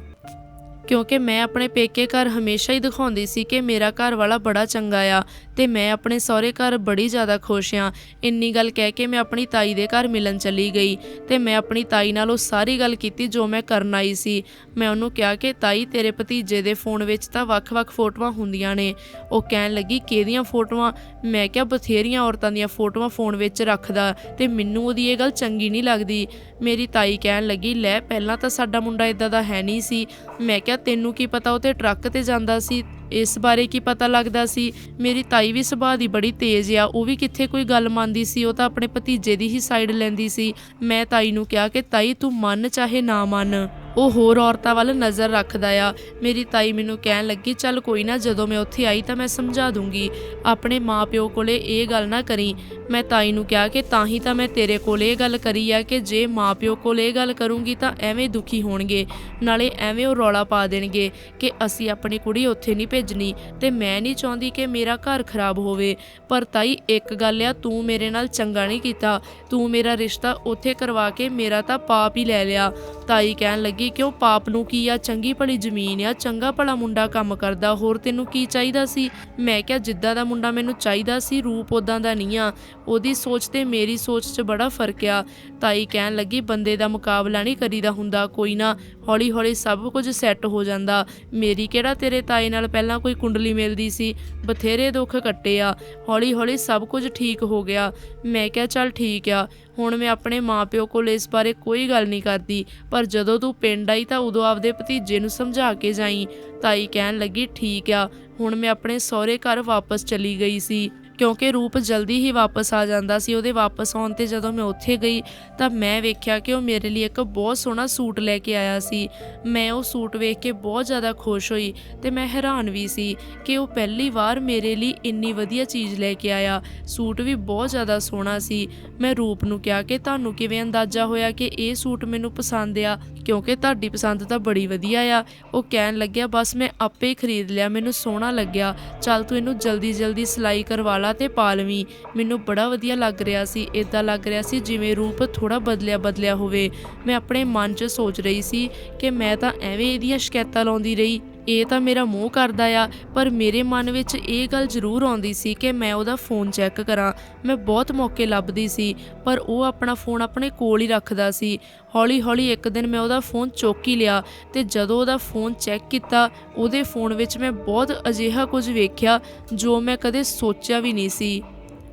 ਕਿਉਂਕਿ ਮੈਂ ਆਪਣੇ ਪੇਕੇ ਘਰ ਹਮੇਸ਼ਾ ਹੀ ਦਿਖਾਉਂਦੀ ਸੀ ਕਿ ਮੇਰਾ ਘਰ ਵਾਲਾ ਬੜਾ ਚੰਗਾ ਆ ਤੇ ਮੈਂ ਆਪਣੇ ਸਹੁਰੇ ਘਰ ਬੜੀ ਜ਼ਿਆਦਾ ਖੁਸ਼ ਆ। ਇੰਨੀ ਗੱਲ ਕਹਿ ਕੇ ਮੈਂ ਆਪਣੀ ਤਾਈ ਦੇ ਘਰ ਮਿਲਣ ਚਲੀ ਗਈ ਤੇ ਮੈਂ ਆਪਣੀ ਤਾਈ ਨਾਲ ਉਹ ਸਾਰੀ ਗੱਲ ਕੀਤੀ ਜੋ ਮੈਂ ਕਰਨ ਆਈ ਸੀ। ਮੈਂ ਉਹਨੂੰ ਕਿਹਾ ਕਿ ਤਾਈ, ਤੇਰੇ ਭਤੀਜੇ ਦੇ ਫੋਨ ਵਿੱਚ ਤਾਂ ਵੱਖ-ਵੱਖ ਫੋਟੋਆਂ ਹੁੰਦੀਆਂ ਨੇ। ਉਹ ਕਹਿਣ ਲੱਗੀ, ਕਿਹਦੀਆਂ ਫੋਟੋਆਂ? ਮੈਂ ਕਿਹਾ, ਬਥੇਰੀਆਂ ਔਰਤਾਂ ਦੀਆਂ ਫੋਟੋਆਂ ਫੋਨ ਵਿੱਚ ਰੱਖਦਾ ਤੇ ਮੈਨੂੰ ਉਹਦੀ ਇਹ ਗੱਲ ਚੰਗੀ ਨਹੀਂ ਲੱਗਦੀ। ਮੇਰੀ ਤਾਈ ਕਹਿਣ ਲੱਗੀ, ਲੈ, ਪਹਿਲਾਂ ਤਾਂ ਸਾਡਾ ਮੁੰਡਾ ਇਦਾਂ ਦਾ ਹੈ ਨਹੀਂ ਸੀ। ਮੈਂ ਕਿਹਾ ਤੈਨੂੰ ਕੀ ਪਤਾ ਉਹ ਤੇ ਟਰੱਕ ਤੇ ਜਾਂਦਾ ਸੀ, ਇਸ ਬਾਰੇ ਕੀ ਪਤਾ ਲੱਗਦਾ ਸੀ? ਮੇਰੀ ਤਾਈ ਵੀ ਸੁਭਾਅ ਦੀ ਬੜੀ ਤੇਜ਼ ਆ, ਉਹ ਵੀ ਕਿੱਥੇ ਕੋਈ ਗੱਲ ਮੰਨਦੀ ਸੀ, ਉਹ ਤਾਂ ਆਪਣੇ ਭਤੀਜੇ ਦੀ ਹੀ ਸਾਈਡ ਲੈਂਦੀ ਸੀ। ਮੈਂ ਤਾਈ ਨੂੰ ਕਿਹਾ ਕਿ ਤਾਈ ਤੂੰ ਮੰਨ ਚਾਹੇ ਨਾ ਮੰਨ। ਉਹ ਹੋਰ ਔਰਤਾਂ ਵੱਲ ਨਜ਼ਰ ਰੱਖਦਾ ਆ। ਮੇਰੀ ਤਾਈ ਮੈਨੂੰ ਕਹਿਣ ਲੱਗੀ, ਚੱਲ ਕੋਈ ਨਾ, ਜਦੋਂ ਮੈਂ ਉੱਥੇ ਆਈ ਤਾਂ ਮੈਂ ਸਮਝਾ ਦੂੰਗੀ। ਆਪਣੇ ਮਾਪਿਓ ਕੋਲੇ ਇਹ ਗੱਲ ਨਾ ਕਰੀ। ਮੈਂ ਤਾਈ ਨੂੰ ਕਿਹਾ ਕਿ ਤਾਂ ਹੀ ਤਾਂ ਮੈਂ ਤੇਰੇ ਕੋਲ ਇਹ ਗੱਲ ਕਰੀ ਆ ਕਿ ਜੇ ਮਾਪਿਓ ਕੋਲ ਇਹ ਗੱਲ ਕਰੂੰਗੀ ਤਾਂ ਐਵੇਂ ਦੁਖੀ ਹੋਣਗੇ। ਨਾਲੇ ਐਵੇਂ ਉਹ ਰੌਲਾ ਪਾ ਦੇਣਗੇ ਕਿ ਅਸੀਂ ਆਪਣੀ ਕੁੜੀ ਉੱਥੇ ਨਹੀਂ ਭੇਜਣੀ ਤੇ ਮੈਂ ਨਹੀਂ ਚਾਹੁੰਦੀ ਕਿ ਮੇਰਾ ਘਰ ਖਰਾਬ ਹੋਵੇ। ਪਰ ਤਾਈ, ਇੱਕ ਗੱਲ ਆ, ਤੂੰ ਮੇਰੇ ਨਾਲ ਚੰਗਾ ਨਹੀਂ ਕੀਤਾ। ਤੂੰ ਮੇਰਾ ਰਿਸ਼ਤਾ ਉੱਥੇ ਕਰਵਾ ਕੇ ਮੇਰਾ ਤਾਂ ਪਾਪ ਹੀ ਲੈ ਲਿਆ। ਤਾਈ ਕਹਿਣ ਲੱਗੀ ਕਿਉਂ ਪਾਪ ਨੂੰ ਕੀ ਆ, ਚੰਗੀ ਭਲੀ ਜ਼ਮੀਨ ਆ, ਚੰਗਾ ਭਲਾ ਮੁੰਡਾ ਕੰਮ ਕਰਦਾ, ਹੋਰ ਤੈਨੂੰ ਕੀ ਚਾਹੀਦਾ ਸੀ? ਮੈਂ ਕਿਹਾ, ਜਿੱਦਾਂ ਦਾ ਮੁੰਡਾ ਮੈਨੂੰ ਚਾਹੀਦਾ ਸੀ, ਰੂਪ ਉਦਾਂ ਦਾ ਨਹੀਂ ਆ। ਉਹਦੀ ਸੋਚ ਤੇ ਮੇਰੀ ਸੋਚ 'ਚ ਬੜਾ ਫ਼ਰਕ ਆ। ਤਾਈ ਕਹਿਣ ਲੱਗੀ, ਬੰਦੇ ਦਾ ਮੁਕਾਬਲਾ ਨਹੀਂ ਕਰੀਦਾ ਹੁੰਦਾ, ਕੋਈ ਨਾ ਹੌਲੀ ਹੌਲੀ ਸਭ ਕੁਝ ਸੈੱਟ ਹੋ ਜਾਂਦਾ। ਮੇਰੀ ਕਿਹੜਾ ਤੇਰੇ ਤਾਏ ਨਾਲ ਪਹਿਲਾਂ ਕੋਈ ਕੁੰਡਲੀ ਮਿਲਦੀ ਸੀ? ਬਥੇਰੇ ਦੁੱਖ ਕੱਟੇ ਆ। ਹੌਲੀ ਹੌਲੀ ਸਭ ਕੁਝ ਠੀਕ ਹੋ ਗਿਆ। ਮੈਂ ਕਿਹਾ, ਚੱਲ ਠੀਕ ਆ। ਹੁਣ ਮੈਂ ਆਪਣੇ ਮਾਪਿਓ ਕੋਲ ਇਸ ਬਾਰੇ ਕੋਈ ਗੱਲ ਨਹੀਂ ਕਰਦੀ, ਪਰ ਜਦੋਂ ਤੂੰ ਪਿੰਡ ਆਈ ਤਾਂ ਉਦੋਂ ਆਪਦੇ ਭਤੀਜੇ ਨੂੰ ਸਮਝਾ ਕੇ ਜਾਈ। ਤਾਈ ਕਹਿਣ ਲੱਗੀ, ਠੀਕ ਆ, ਹੁਣ ਮੈਂ ਆਪਣੇ ਸਹੁਰੇ ਘਰ ਵਾਪਸ ਚਲੀ ਗਈ ਸੀ। ਕਿਉਂਕਿ ਰੂਪ ਜਲਦੀ ਹੀ ਵਾਪਸ ਆ ਜਾਂਦਾ ਸੀ, ਉਹਦੇ ਵਾਪਸ ਆਉਣ ਤੇ ਜਦੋਂ ਮੈਂ ਉੱਥੇ ਗਈ ਤਾਂ ਮੈਂ ਵੇਖਿਆ ਕਿ ਉਹ ਮੇਰੇ ਲਈ ਇੱਕ ਬਹੁਤ ਸੋਹਣਾ ਸੂਟ ਲੈ ਕੇ ਆਇਆ ਸੀ। ਮੈਂ ਉਹ ਸੂਟ ਵੇਖ ਕੇ ਬਹੁਤ ਜ਼ਿਆਦਾ ਖੁਸ਼ ਹੋਈ ਤੇ ਮੈਂ ਹੈਰਾਨ ਵੀ ਸੀ ਕਿ ਉਹ ਪਹਿਲੀ ਵਾਰ ਮੇਰੇ ਲਈ ਇੰਨੀ ਵਧੀਆ ਚੀਜ਼ ਲੈ ਕੇ ਆਇਆ। ਸੂਟ ਵੀ ਬਹੁਤ ਜ਼ਿਆਦਾ ਸੋਹਣਾ ਸੀ। ਮੈਂ ਰੂਪ ਨੂੰ ਕਿਹਾ ਕਿ ਤੁਹਾਨੂੰ ਕਿਵੇਂ ਅੰਦਾਜ਼ਾ ਹੋਇਆ ਕਿ ਇਹ ਸੂਟ ਮੈਨੂੰ ਪਸੰਦ ਆ? ਕਿਉਂਕਿ ਤੁਹਾਡੀ ਪਸੰਦ ਤਾਂ ਬੜੀ ਵਧੀਆ ਆ। ਉਹ ਕਹਿਣ ਲੱਗਿਆ, ਬਸ ਮੈਂ ਆਪੇ ਹੀ ਖਰੀਦ ਲਿਆ, ਮੈਨੂੰ ਸੋਹਣਾ ਲੱਗਿਆ। ਚੱਲ ਤੂੰ ਇਹਨੂੰ ਜਲਦੀ ਜਲਦੀ ਸਿਲਾਈ ਕਰਵਾ ਲਾ ਤੇ ਪਾਲਵੀ ਮੈਨੂੰ ਬੜਾ ਵਧੀਆ ਲੱਗ ਰਿਹਾ ਸੀ। ਇਦਾਂ ਲੱਗ ਰਿਹਾ ਸੀ ਜਿਵੇਂ ਰੂਪ ਥੋੜਾ ਬਦਲਿਆ ਬਦਲਿਆ ਹੋਵੇ। ਮੈਂ ਆਪਣੇ ਮਨ 'ਚ ਸੋਚ ਰਹੀ ਸੀ ਕਿ ਮੈਂ ਤਾਂ ਐਵੇਂ ਇਹਦੀਆਂ ਸ਼ਿਕਾਇਤਾਂ ਲਾਉਂਦੀ ਰਹੀ। ਇਹ ਤਾਂ ਮੇਰਾ ਮੂੰਹ ਕਰਦਾ ਆ, ਪਰ ਮੇਰੇ ਮਨ ਵਿੱਚ ਇਹ ਗੱਲ ਜ਼ਰੂਰ ਆਉਂਦੀ ਸੀ ਕਿ ਮੈਂ ਉਹਦਾ ਫੋਨ ਚੈੱਕ ਕਰਾਂ। ਮੈਂ ਬਹੁਤ ਮੌਕੇ ਲੱਭਦੀ ਸੀ, ਪਰ ਉਹ ਆਪਣਾ ਫੋਨ ਆਪਣੇ ਕੋਲ ਹੀ ਰੱਖਦਾ ਸੀ। ਹੌਲੀ ਹੌਲੀ ਇੱਕ ਦਿਨ ਮੈਂ ਉਹਦਾ ਫੋਨ ਚੁੱਕ ਲਿਆ ਤੇ ਜਦੋਂ ਉਹਦਾ ਫੋਨ ਚੈੱਕ ਕੀਤਾ, ਉਹਦੇ ਫੋਨ ਵਿੱਚ ਮੈਂ ਬਹੁਤ ਅਜਿਹਾ ਕੁਝ ਵੇਖਿਆ ਜੋ ਮੈਂ ਕਦੇ ਸੋਚਿਆ ਵੀ ਨਹੀਂ ਸੀ।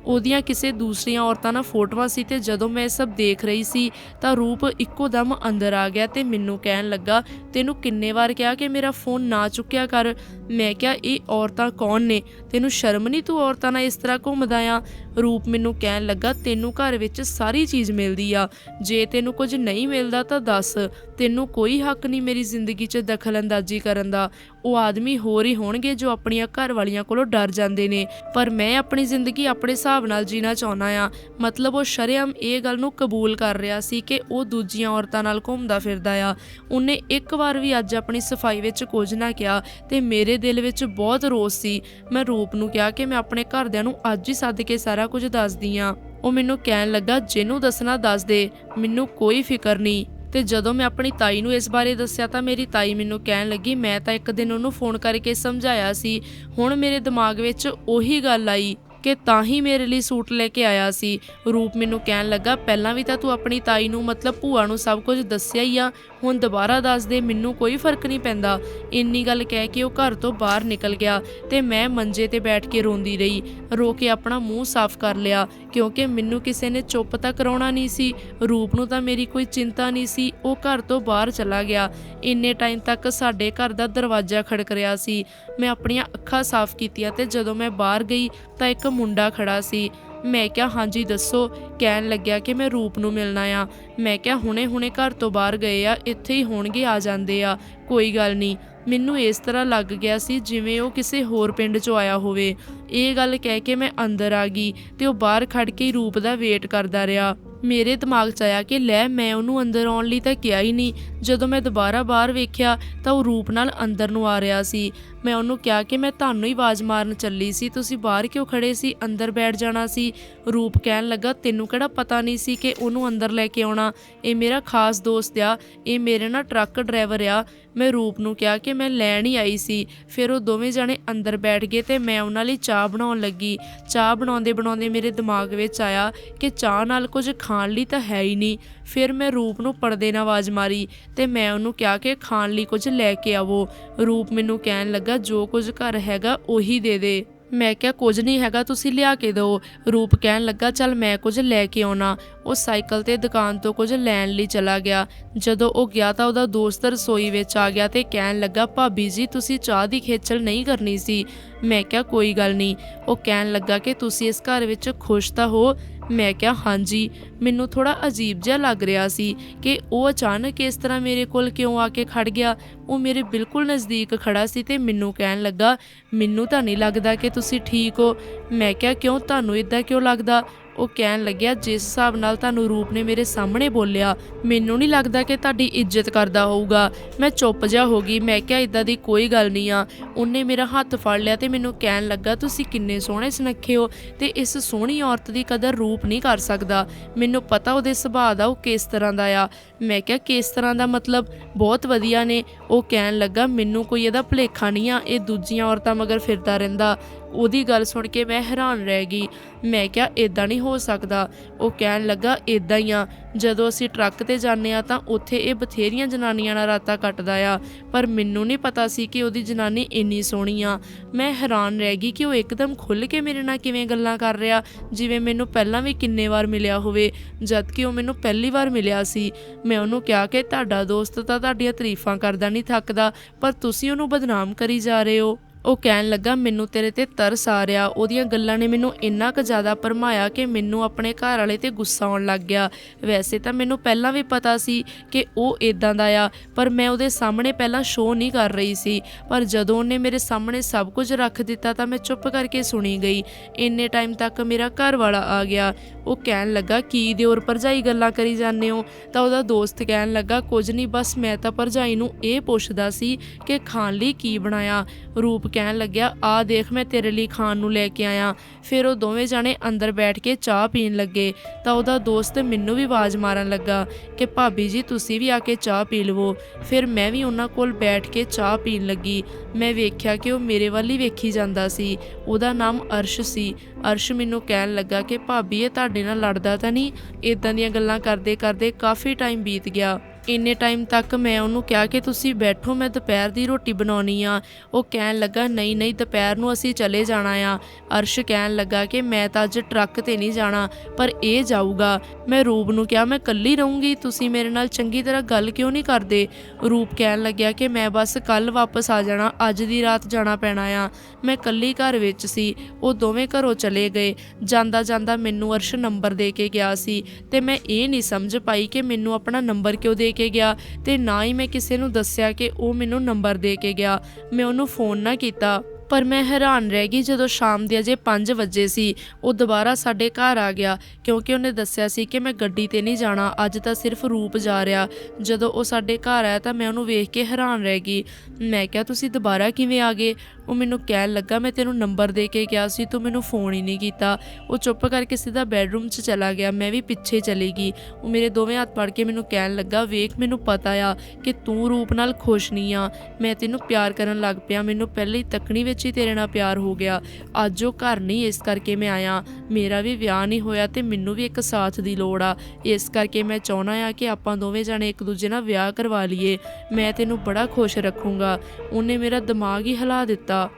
ਉਹਦੀਆਂ ਕਿਸੇ ਦੂਸਰੀਆਂ ਔਰਤਾਂ ਨਾਲ ਫੋਟੋਆਂ ਸੀ ਤੇ ਜਦੋਂ ਮੈਂ ਇਹ ਸਭ ਦੇਖ ਰਹੀ ਸੀ ਤਾਂ ਰੂਪ ਇੱਕੋ ਦਮ ਅੰਦਰ ਆ ਗਿਆ ਤੇ ਮੈਨੂੰ ਕਹਿਣ ਲੱਗਾ, ਤੈਨੂੰ ਕਿੰਨੇ ਵਾਰ ਕਿਹਾ ਕਿ ਮੇਰਾ ਫੋਨ ਨਾ ਚੁੱਕਿਆ ਕਰ? ਮੈਂ ਕਿਹਾ, ਇਹ ਔਰਤਾਂ ਕੌਣ ਨੇ? ਤੈਨੂੰ ਸ਼ਰਮ ਨਹੀਂ ਤੂੰ ਔਰਤਾਂ ਨਾਲ ਇਸ ਤਰ੍ਹਾਂ ਘੁੰਮਦਾ ਆ? ਰੂਪ ਮੈਨੂੰ ਕਹਿਣ ਲੱਗਾ, ਤੈਨੂੰ ਘਰ ਵਿੱਚ ਸਾਰੀ ਚੀਜ਼ ਮਿਲਦੀ ਆ। ਜੇ ਤੈਨੂੰ ਕੁਝ ਨਹੀਂ ਮਿਲਦਾ ਤਾਂ ਦੱਸ। ਤੈਨੂੰ ਕੋਈ ਹੱਕ ਨਹੀਂ ਮੇਰੀ ਜ਼ਿੰਦਗੀ 'ਚ ਦਖਲਅੰਦਾਜ਼ੀ ਕਰਨ ਦਾ। ਉਹ ਆਦਮੀ ਹੋਰ ਹੀ ਹੋਣਗੇ ਜੋ ਆਪਣੀਆਂ ਘਰ ਵਾਲੀਆਂ ਕੋਲੋਂ ਡਰ ਜਾਂਦੇ ਨੇ। ਪਰ ਮੈਂ ਆਪਣੀ ਜ਼ਿੰਦਗੀ ਆਪਣੇ ਹਿਸਾਬ ਨਾਲ ਜੀਣਾ ਚਾਹੁੰਦਾ ਆ। ਮਤਲਬ ਉਹ ਸ਼ਰੇਆਮ ਇਹ ਗੱਲ ਨੂੰ ਕਬੂਲ ਕਰ ਰਿਹਾ ਸੀ ਕਿ ਉਹ ਦੂਜੀਆਂ ਔਰਤਾਂ ਨਾਲ ਘੁੰਮਦਾ ਫਿਰਦਾ ਆ। ਉਹਨੇ ਇੱਕ ਵਾਰ ਵੀ ਅੱਜ ਆਪਣੀ ਸਫ਼ਾਈ ਵਿੱਚ ਕੁਝ ਨਾ ਕਿਹਾ ਤੇ ਮੇਰੇ ਦਿਲ ਵਿੱਚ ਬਹੁਤ ਰੋਸ ਸੀ। ਮੈਂ ਰੂਪ ਨੂੰ ਕਿਹਾ ਕਿ ਮੈਂ ਆਪਣੇ ਘਰਦਿਆਂ ਨੂੰ ਅੱਜ ਹੀ ਸੱਦ ਕੇ ਸਾਰਾ ਕੁਝ ਦੱਸਦੀ ਆ। ਉਹ ਮੈਨੂੰ ਕਹਿਣ ਲੱਗਾ, ਜਿਹਨੂੰ ਦੱਸਣਾ ਦੱਸ ਦੇ, ਮੈਨੂੰ ਕੋਈ ਫਿਕਰ ਨਹੀਂ। ਤੇ ਜਦੋਂ ਮੈਂ ਆਪਣੀ ਤਾਈ ਨੂੰ ਇਸ ਬਾਰੇ ਦੱਸਿਆ ਤਾਂ ਮੇਰੀ ਤਾਈ ਮੈਨੂੰ ਕਹਿਣ ਲੱਗੀ, ਮੈਂ ਤਾਂ ਇੱਕ ਦਿਨ ਉਹਨੂੰ ਫੋਨ ਕਰਕੇ ਸਮਝਾਇਆ ਸੀ। ਹੁਣ ਮੇਰੇ ਦਿਮਾਗ ਵਿੱਚ ਉਹੀ ਗੱਲ ਆਈ। ਕਿ ਤਾਂ ਹੀ ਮੇਰੇ ਲਈ ਸੂਟ ਲੈ ਕੇ ਆਇਆ ਸੀ। ਰੂਪ ਮੈਨੂੰ ਕਹਿਣ ਲੱਗਾ, ਪਹਿਲਾਂ ਵੀ ਤਾਂ ਤੂੰ ਆਪਣੀ ਤਾਈ ਨੂੰ, ਮਤਲਬ ਭੂਆ ਨੂੰ ਸਭ ਕੁਝ ਦੱਸਿਆ ਹੀ ਆ, ਹੁਣ ਦੁਬਾਰਾ ਦੱਸ ਦੇ, ਮੈਨੂੰ ਕੋਈ ਫ਼ਰਕ ਨਹੀਂ ਪੈਂਦਾ। ਇੰਨੀ ਗੱਲ ਕਹਿ ਕੇ ਉਹ ਘਰ ਤੋਂ ਬਾਹਰ ਨਿਕਲ ਗਿਆ ਤੇ ਮੈਂ ਮੰਜੇ ਤੇ ਬੈਠ ਕੇ ਰੋਂਦੀ ਰਹੀ। ਰੋ ਕੇ ਆਪਣਾ ਮੂੰਹ ਸਾਫ਼ ਕਰ ਲਿਆ। ਕਿਉਂਕਿ ਮੈਨੂੰ ਕਿਸੇ ਨੇ ਚੁੱਪ ਤਾਂ ਕਰਾਉਣਾ ਨਹੀਂ ਸੀ, ਰੂਪ ਨੂੰ ਤਾਂ ਮੇਰੀ ਕੋਈ ਚਿੰਤਾ ਨਹੀਂ ਸੀ, ਉਹ ਘਰ ਤੋਂ ਬਾਹਰ ਚਲਾ ਗਿਆ। ਇੰਨੇ ਟਾਈਮ ਤੱਕ ਸਾਡੇ ਘਰ ਦਾ ਦਰਵਾਜ਼ਾ ਖੜਕ ਰਿਹਾ ਸੀ। ਮੈਂ ਆਪਣੀਆਂ ਅੱਖਾਂ ਸਾਫ਼ ਕੀਤੀਆਂ ਤੇ ਜਦੋਂ ਮੈਂ ਬਾਹਰ ਗਈ ਤਾਂ ਇੱਕ ਮੁੰਡਾ ਖੜਾ ਸੀ। ਮੈਂ ਕਿਹਾ, ਹਾਂਜੀ, ਦੱਸੋ। ਕਹਿਣ ਲੱਗਿਆ ਕਿ ਮੈਂ ਰੂਪ ਨੂੰ ਮਿਲਣਾ ਆ। ਮੈਂ ਕਿਹਾ ਹੁਣੇ-ਹੁਣੇ ਘਰ ਤੋਂ ਬਾਹਰ ਗਏ ਆ, ਇੱਥੇ ਹੀ ਹੋਣਗੇ, ਆ ਜਾਂਦੇ ਆ। ਕੋਈ ਗੱਲ ਨਹੀਂ। ਮੈਨੂੰ ਇਸ ਤਰ੍ਹਾਂ ਲੱਗ ਗਿਆ ਸੀ ਜਿਵੇਂ ਉਹ ਕਿਸੇ ਹੋਰ ਪਿੰਡ 'ਚੋਂ ਆਇਆ ਹੋਵੇ। ਇਹ ਗੱਲ ਕਹਿ ਕੇ ਮੈਂ ਅੰਦਰ ਆ ਗਈ ਤੇ ਉਹ ਬਾਹਰ ਖੜ ਕੇ ਹੀ ਰੂਪ ਦਾ ਵੇਟ ਕਰਦਾ ਰਿਹਾ। ਮੇਰੇ ਦਿਮਾਗ 'ਚ ਆਇਆ ਕਿ ਲੈ ਮੈਂ ਉਹਨੂੰ ਅੰਦਰ ਆਉਣ ਲਈ ਤਾਂ ਕਿਹਾ ਹੀ ਨਹੀਂ। ਜਦੋਂ ਮੈਂ ਦੁਬਾਰਾ ਬਾਹਰ ਵੇਖਿਆ ਤਾਂ ਉਹ ਰੂਪ ਨਾਲ ਅੰਦਰ ਨੂੰ ਆ ਰਿਹਾ ਸੀ। ਮੈਂ ਉਹਨੂੰ ਕਿਹਾ ਕਿ ਮੈਂ ਤੁਹਾਨੂੰ ਹੀ ਆਵਾਜ਼ ਮਾਰਨ ਚੱਲੀ ਸੀ। ਤੁਸੀਂ ਬਾਹਰ ਕਿਉਂ ਖੜੇ ਸੀ? ਅੰਦਰ ਬੈਠ ਜਾਣਾ ਸੀ। ਰੂਪ ਕਹਿਣ ਲੱਗਾ, ਤੈਨੂੰ ਕਿਹੜਾ ਪਤਾ ਨਹੀਂ ਸੀ ਕਿ ਉਹਨੂੰ ਅੰਦਰ ਲੈ ਕੇ ਆਉਣਾ। ਇਹ ਮੇਰਾ ਖਾਸ ਦੋਸਤ ਆ। ਇਹ ਮੇਰੇ ਨਾਲ ਟਰੱਕ ਡਰਾਈਵਰ ਆ। ਮੈਂ ਰੂਪ ਨੂੰ ਕਿਹਾ ਕਿ ਮੈਂ ਲੈਣ ਹੀ ਆਈ ਸੀ। ਫਿਰ ਉਹ ਦੋਵੇਂ ਜਣੇ ਅੰਦਰ ਬੈਠ ਗਏ ਤੇ ਮੈਂ ਉਹਨਾਂ ਲਈ ਚਾਹ ਬਣਾਉਣ ਲੱਗੀ। ਚਾਹ ਬਣਾਉਂਦੇ ਬਣਾਉਂਦੇ ਮੇਰੇ ਦਿਮਾਗ ਵਿੱਚ ਆਇਆ ਕਿ ਚਾਹ ਨਾਲ ਕੁਝ ਖਾਣ ਲਈ ਤਾਂ ਹੈ ਹੀ ਨਹੀਂ। ਫਿਰ ਮੈਂ ਰੂਪ ਨੂੰ ਪਰਦੇ ਨਾਲ ਆਵਾਜ਼ ਮਾਰੀ ਤੇ ਮੈਂ ਉਹਨੂੰ ਕਿਹਾ ਕਿ ਖਾਣ ਲਈ ਕੁਝ ਲੈ ਕੇ ਆਵੋ। ਰੂਪ ਮੈਨੂੰ ਕਹਿਣ ਲੱਗਾ, ਜੋ ਕੁਝ ਘਰ ਹੈਗਾ, ਉਹੀ ਦੇ ਦੇ। ਮੈਂ ਕਿਹਾ, ਕੁਝ ਨਹੀਂ ਹੈਗਾ, ਤੁਸੀਂ ਲਿਆ ਕੇ ਦਿਓ। ਰੂਪ ਕਹਿਣ ਲੱਗਾ, ਚੱਲ ਮੈਂ ਕੁਝ ਲੈ ਕੇ ਆਉਣਾ। ਉਹ ਸਾਈਕਲ ਤੇ ਦੁਕਾਨ ਤੋਂ ਕੁਝ ਲੈਣ ਲਈ ਚਲਾ ਗਿਆ। ਜਦੋਂ ਉਹ ਗਿਆ ਤਾਂ ਉਹਦਾ ਦੋਸਤ ਰਸੋਈ ਵਿੱਚ ਆ ਗਿਆ ਤੇ ਕਹਿਣ ਲੱਗਾ, ਭਾਬੀ ਜੀ, ਤੁਸੀਂ ਚਾਹ ਦੀ ਖੇਚਲ ਨਹੀਂ ਕਰਨੀ ਸੀ। ਮੈਂ ਕਿਹਾ, ਕੋਈ ਗੱਲ ਨਹੀਂ। ਉਹ ਕਹਿਣ ਲੱਗਾ ਕਿ ਤੁਸੀਂ ਇਸ ਘਰ ਵਿੱਚ ਖੁਸ਼ ਤਾਂ ਹੋ ਮੈਂ ਕਿਹਾ, ਹਾਂਜੀ। ਮੈਨੂੰ ਥੋੜਾ ਅਜੀਬ ਜਿਹਾ ਲੱਗ ਰਿਹਾ ਸੀ ਕਿ ਉਹ ਅਚਾਨਕ ਇਸ ਤਰ੍ਹਾਂ ਮੇਰੇ ਕੋਲ ਕਿਉਂ ਆ ਕੇ ਖੜ ਗਿਆ। ਉਹ ਮੇਰੇ ਬਿਲਕੁਲ ਨਜ਼ਦੀਕ ਖੜਾ ਸੀ ਤੇ ਮੈਨੂੰ ਕਹਿਣ ਲੱਗਾ, ਮੈਨੂੰ ਤਾਂ ਨਹੀਂ ਲੱਗਦਾ ਕਿ ਤੁਸੀਂ ਠੀਕ ਹੋ। ਮੈਂ ਕਿਹਾ, ਕਿਉਂ? ਤੁਹਾਨੂੰ ਇਦਾਂ ਕਿਉਂ ਲੱਗਦਾ? ਉਹ ਕਹਿਣ ਲੱਗਿਆ, ਜਿਸ ਹਿਸਾਬ ਨਾਲ ਤੁਹਾਨੂੰ ਰੂਪ ਨੇ ਮੇਰੇ ਸਾਹਮਣੇ ਬੋਲਿਆ, ਮੈਨੂੰ ਨਹੀਂ ਲੱਗਦਾ ਕਿ ਤੁਹਾਡੀ ਇੱਜ਼ਤ ਕਰਦਾ ਹੋਊਗਾ। ਮੈਂ ਚੁੱਪ ਜਾ ਹੋ ਗਈ, ਮੈਂ ਕਿਹਾ ਇਦਾਂ ਦੀ ਕੋਈ ਗੱਲ ਨਹੀਂ ਆ। ਉਹਨੇ ਮੇਰਾ ਹੱਥ ਫੜ ਲਿਆ ਤੇ ਮੈਨੂੰ ਕਹਿਣ ਲੱਗਾ, ਤੁਸੀਂ ਕਿੰਨੇ ਸੋਹਣੇ ਸੁਨੱਖੇ ਹੋ ਤੇ ਇਸ ਸੋਹਣੀ ਔਰਤ ਦੀ ਕਦਰ ਰੂਪ ਨਹੀਂ ਕਰ ਸਕਦਾ। ਮੈਨੂੰ ਪਤਾ ਉਹਦੇ ਸੁਭਾਅ ਦਾ, ਉਹ ਕਿਸ ਤਰ੍ਹਾਂ ਦਾ ਆ। ਮੈਂ ਕਿਹਾ, ਕਿਸ ਤਰ੍ਹਾਂ ਦਾ ਮਤਲਬ? ਬਹੁਤ ਵਧੀਆ ਨੇ। ਉਹ ਕਹਿਣ ਲੱਗਾ, ਮੈਨੂੰ ਕੋਈ ਇਹਦਾ ਭੁਲੇਖਾ ਨਹੀਂ ਆ, ਇਹ ਦੂਜੀਆਂ ਔਰਤਾਂ ਮਗਰ ਫਿਰਦਾ ਰਹਿੰਦਾ। ਉਹਦੀ ਗੱਲ ਸੁਣ ਕੇ ਮੈਂ ਹੈਰਾਨ ਰਹਿ ਗਈ। ਮੈਂ ਕਿਹਾ ਇਦਾਂ ਨਹੀਂ ਹੋ ਸਕਦਾ। ਉਹ ਕਹਿਣ ਲੱਗਾ ਇਦਾਂ ਹੀ ਆ। ਜਦੋਂ ਅਸੀਂ ਟਰੱਕ ਤੇ ਜਾਂਦੇ ਆ ਤਾਂ ਉੱਥੇ ਇਹ ਬਥੇਰੀਆਂ ਜਨਾਨੀਆਂ ਨਾਲ ਰਾਤਾਂ ਕੱਟਦਾ ਆ। ਪਰ ਮੈਨੂੰ ਨਹੀਂ ਪਤਾ ਸੀ ਕਿ ਉਹਦੀ ਜਨਾਨੀ ਇੰਨੀ ਸੋਹਣੀ ਆ। ਮੈਂ ਹੈਰਾਨ ਰਹਿ ਗਈ ਕਿ ਉਹ ਇੱਕਦਮ ਖੁੱਲ ਕੇ ਮੇਰੇ ਨਾਲ ਕਿਵੇਂ ਗੱਲਾਂ ਕਰ ਰਿਹਾ। ਜਿਵੇਂ ਮੈਨੂੰ ਪਹਿਲਾਂ ਵੀ ਕਿੰਨੇ ਵਾਰ ਮਿਲਿਆ ਹੋਵੇ ਜਦ ਕਿ ਉਹ ਮੈਨੂੰ ਪਹਿਲੀ ਵਾਰ ਮਿਲਿਆ ਸੀ। ਮੈਂ ਉਹਨੂੰ ਕਿਹਾ ਕਿ, ਤੁਹਾਡਾ ਦੋਸਤ ਤਾਂ ਤੁਹਾਡੀਆਂ ਤਾਰੀਫਾਂ ਕਰਦਾ ਨਹੀਂ ਥੱਕਦਾ, ਪਰ ਤੁਸੀਂ ਉਹਨੂੰ ਬਦਨਾਮ ਕਰੀ ਜਾ ਰਹੇ ਹੋ। ਉਹ ਕਹਿਣ ਲੱਗਾ, ਮੈਨੂੰ ਤੇਰੇ ਤੇ ਤਰਸ ਆ ਰਿਹਾ। ਉਹਦੀਆਂ ਗੱਲਾਂ ਨੇ ਮੈਨੂੰ ਇੰਨਾ ਕੁ ਜ਼ਿਆਦਾ ਭਰਮਾਇਆ ਕਿ ਮੈਨੂੰ ਆਪਣੇ ਘਰ ਵਾਲੇ ਤੇ ਗੁੱਸਾ ਆਉਣ ਲੱਗ ਗਿਆ। ਵੈਸੇ ਤਾਂ ਮੈਨੂੰ ਪਹਿਲਾਂ ਵੀ ਪਤਾ ਸੀ ਕਿ ਉਹ ਇਦਾਂ ਦਾ ਆ, ਪਰ ਮੈਂ ਉਹਦੇ ਸਾਹਮਣੇ ਪਹਿਲਾਂ ਸ਼ੋਅ ਨਹੀਂ ਕਰ ਰਹੀ ਸੀ। ਪਰ ਜਦੋਂ ਉਹਨੇ ਮੇਰੇ ਸਾਹਮਣੇ ਸਭ ਕੁਝ ਰੱਖ ਦਿੱਤਾ ਤਾਂ ਮੈਂ ਚੁੱਪ ਕਰਕੇ ਸੁਣੀ ਗਈ। ਇੰਨੇ ਟਾਈਮ ਤੱਕ ਮੇਰਾ ਘਰ ਵਾਲਾ ਆ ਗਿਆ। ਉਹ ਕਹਿਣ ਲੱਗਾ, ਕੀ ਦੇ ਔਰ ਭਰਜਾਈ ਗੱਲਾਂ ਕਰੀ ਜਾਂਦੇ ਹੋ? ਤਾਂ ਉਹਦਾ ਦੋਸਤ ਕਹਿਣ ਲੱਗਾ, ਕੁਝ ਨਹੀਂ, ਬਸ ਮੈਂ ਤਾਂ ਭਰਜਾਈ ਨੂੰ ਇਹ ਪੁੱਛਦਾ ਸੀ ਕਿ ਖਾਣ ਲਈ ਕੀ ਬਣਾਇਆ? ਰੂਪ ਕਹਿਣ ਲੱਗਿਆ, ਆ ਦੇਖ, ਮੈਂ ਤੇਰੇ ਲਈ ਖਾਣ ਨੂੰ ਲੈ ਕੇ ਆਇਆ। ਫਿਰ ਉਹ ਦੋਵੇਂ ਜਾਣੇ ਅੰਦਰ ਬੈਠ ਕੇ ਚਾਹ ਪੀਣ ਲੱਗੇ। ਤਾਂ ਉਹਦਾ ਦੋਸਤ ਮੈਨੂੰ ਵੀ ਆਵਾਜ਼ ਮਾਰਨ ਲੱਗਾ ਕਿ, ਭਾਬੀ ਜੀ, ਤੁਸੀਂ ਵੀ ਆ ਕੇ ਚਾਹ ਪੀ ਲਵੋ। ਫਿਰ ਮੈਂ ਵੀ ਉਹਨਾਂ ਕੋਲ ਬੈਠ ਕੇ ਚਾਹ ਪੀਣ ਲੱਗੀ। ਮੈਂ ਵੇਖਿਆ ਕਿ ਉਹ ਮੇਰੇ ਵੱਲ ਹੀ ਵੇਖੀ ਜਾਂਦਾ ਸੀ। ਉਹਦਾ ਨਾਮ ਅਰਸ਼ ਸੀ। ਅਰਸ਼ ਮੈਨੂੰ ਕਹਿਣ ਲੱਗਾ ਕਿ, ਭਾਬੀ, ਇਹ ਤੁਹਾਡੇ ਨਾਲ ਲੜਦਾ ਤਾਂ ਨਹੀਂ। ਇਦਾਂ ਦੀਆਂ ਗੱਲਾਂ ਕਰਦੇ ਕਰਦੇ ਕਾਫੀ ਟਾਈਮ ਬੀਤ ਗਿਆ। ਇੰਨੇ ਟਾਈਮ ਤੱਕ ਮੈਂ ਉਹਨੂੰ ਕਿਹਾ ਕਿ ਤੁਸੀਂ ਬੈਠੋ, ਮੈਂ ਦੁਪਹਿਰ ਦੀ ਰੋਟੀ ਬਣਾਉਣੀ ਆ। ਉਹ ਕਹਿਣ ਲੱਗਾ, ਨਹੀਂ ਨਹੀਂ, ਦੁਪਹਿਰ ਨੂੰ ਅਸੀਂ ਚਲੇ ਜਾਣਾ ਆ। ਅਰਸ਼ ਕਹਿਣ ਲੱਗਾ ਕਿ ਮੈਂ ਤਾਂ ਅੱਜ ਟਰੱਕ ਤੇ ਨਹੀਂ ਜਾਣਾ, ਪਰ ਇਹ ਜਾਊਗਾ। ਮੈਂ ਰੂਪ ਨੂੰ ਕਿਹਾ, ਮੈਂ ਇਕੱਲੀ ਰਹੂੰਗੀ, ਤੁਸੀਂ ਮੇਰੇ ਨਾਲ ਚੰਗੀ ਤਰ੍ਹਾਂ ਗੱਲ ਕਿਉਂ ਨਹੀਂ ਕਰਦੇ? ਰੂਪ ਕਹਿਣ ਲੱਗਿਆ ਕਿ ਮੈਂ ਬਸ ਕੱਲ ਵਾਪਸ ਆ ਜਾਣਾ, ਅੱਜ ਦੀ ਰਾਤ ਜਾਣਾ ਪੈਣਾ ਆ। ਮੈਂ ਇਕੱਲੀ ਘਰ ਵਿੱਚ ਸੀ, ਉਹ ਦੋਵੇਂ ਘਰੋਂ ਚਲੇ ਗਏ। ਜਾਂਦਾ ਜਾਂਦਾ ਮੈਨੂੰ ਅਰਸ਼ ਨੰਬਰ ਦੇ ਕੇ ਗਿਆ ਸੀ ਤੇ ਮੈਂ ਇਹ ਨਹੀਂ ਸਮਝ ਪਾਈ ਕਿ ਮੈਨੂੰ ਆਪਣਾ ਨੰਬਰ ਕਿਉਂ ਦੇ ਕੇ ਗਿਆ ਤੇ ਨਾ ਹੀ ਮੈਂ ਕਿਸੇ ਨੂੰ ਦੱਸਿਆ ਕਿ ਉਹ ਮੈਨੂੰ ਨੰਬਰ ਦੇ ਕੇ ਗਿਆ। ਮੈਂ ਉਹਨੂੰ ਫੋਨ ਨਾ ਕੀਤਾ। ਪਰ ਮੈਂ ਹੈਰਾਨ ਰਹਿ ਗਈ ਜਦੋਂ ਸ਼ਾਮ ਦੇ ਅਜੇ 5 ਵਜੇ ਸੀ। ਉਹ ਦੁਬਾਰਾ ਸਾਡੇ ਘਰ ਆ ਗਿਆ, ਕਿਉਂਕਿ ਉਹਨੇ ਦੱਸਿਆ ਸੀ ਕਿ ਮੈਂ ਗੱਡੀ ਤੇ ਨਹੀਂ ਜਾਣਾ, ਅੱਜ ਤਾਂ ਸਿਰਫ ਰੂਪ ਜਾ ਰਿਹਾ। ਜਦੋਂ ਉਹ ਸਾਡੇ ਘਰ ਆਇਆ ਤਾਂ ਮੈਂ ਉਹਨੂੰ ਵੇਖ ਕੇ ਹੈਰਾਨ ਰਹਿ ਗਈ। ਮੈਂ ਕਿਹਾ, ਤੁਸੀਂ ਦੁਬਾਰਾ ਕਿਵੇਂ ਆ ਗਏ? ਉਹ ਮੈਨੂੰ ਕਹਿਣ ਲੱਗਾ, ਮੈਂ ਤੈਨੂੰ ਨੰਬਰ ਦੇ ਕੇ ਗਿਆ ਸੀ, ਤੂੰ ਮੈਨੂੰ ਫੋਨ ਹੀ ਨਹੀਂ ਕੀਤਾ। ਉਹ ਚੁੱਪ ਕਰਕੇ ਸਿੱਧਾ ਬੈੱਡਰੂਮ 'ਚ ਚਲਾ ਗਿਆ, ਮੈਂ ਵੀ ਪਿੱਛੇ ਚਲੀ ਗਈ। ਉਹ ਮੇਰੇ ਦੋਵੇਂ ਹੱਥ ਫੜ ਕੇ ਮੈਨੂੰ ਕਹਿਣ ਲੱਗਾ, ਵੇਖ, ਮੈਨੂੰ ਪਤਾ ਆ ਕਿ ਤੂੰ ਰੂਪ ਨਾਲ ਖੁਸ਼ ਨਹੀਂ ਆ। ਮੈਂ ਤੈਨੂੰ ਪਿਆਰ ਕਰਨ ਲੱਗ ਪਿਆ, ਮੈਨੂੰ ਪਹਿਲੇ ਹੀ ਤੱਕਣੀ ਵਿੱਚ ਹੀ ਤੇਰੇ ਨਾਲ ਪਿਆਰ ਹੋ ਗਿਆ। ਅੱਜ ਉਹ ਘਰ ਨਹੀਂ, ਇਸ ਕਰਕੇ ਮੈਂ ਆਇਆ। ਮੇਰਾ ਵੀ ਵਿਆਹ ਨਹੀਂ ਹੋਇਆ ਤੇ ਮੈਨੂੰ ਵੀ ਇੱਕ ਸਾਥ ਦੀ ਲੋੜ ਆ। ਇਸ ਕਰਕੇ ਮੈਂ ਚਾਹਣਾ ਆ ਕਿ ਆਪਾਂ ਦੋਵੇਂ ਜਣੇ ਇੱਕ ਦੂਜੇ ਨਾਲ ਵਿਆਹ ਕਰਵਾ ਲਈਏ। ਮੈਂ ਤੈਨੂੰ ਬੜਾ ਖੁਸ਼ ਰੱਖੂੰਗਾ। ਉਹਨੇ ਮੇਰਾ ਦਿਮਾਗ ਹੀ ਹਿਲਾ ਦਿੱਤਾ।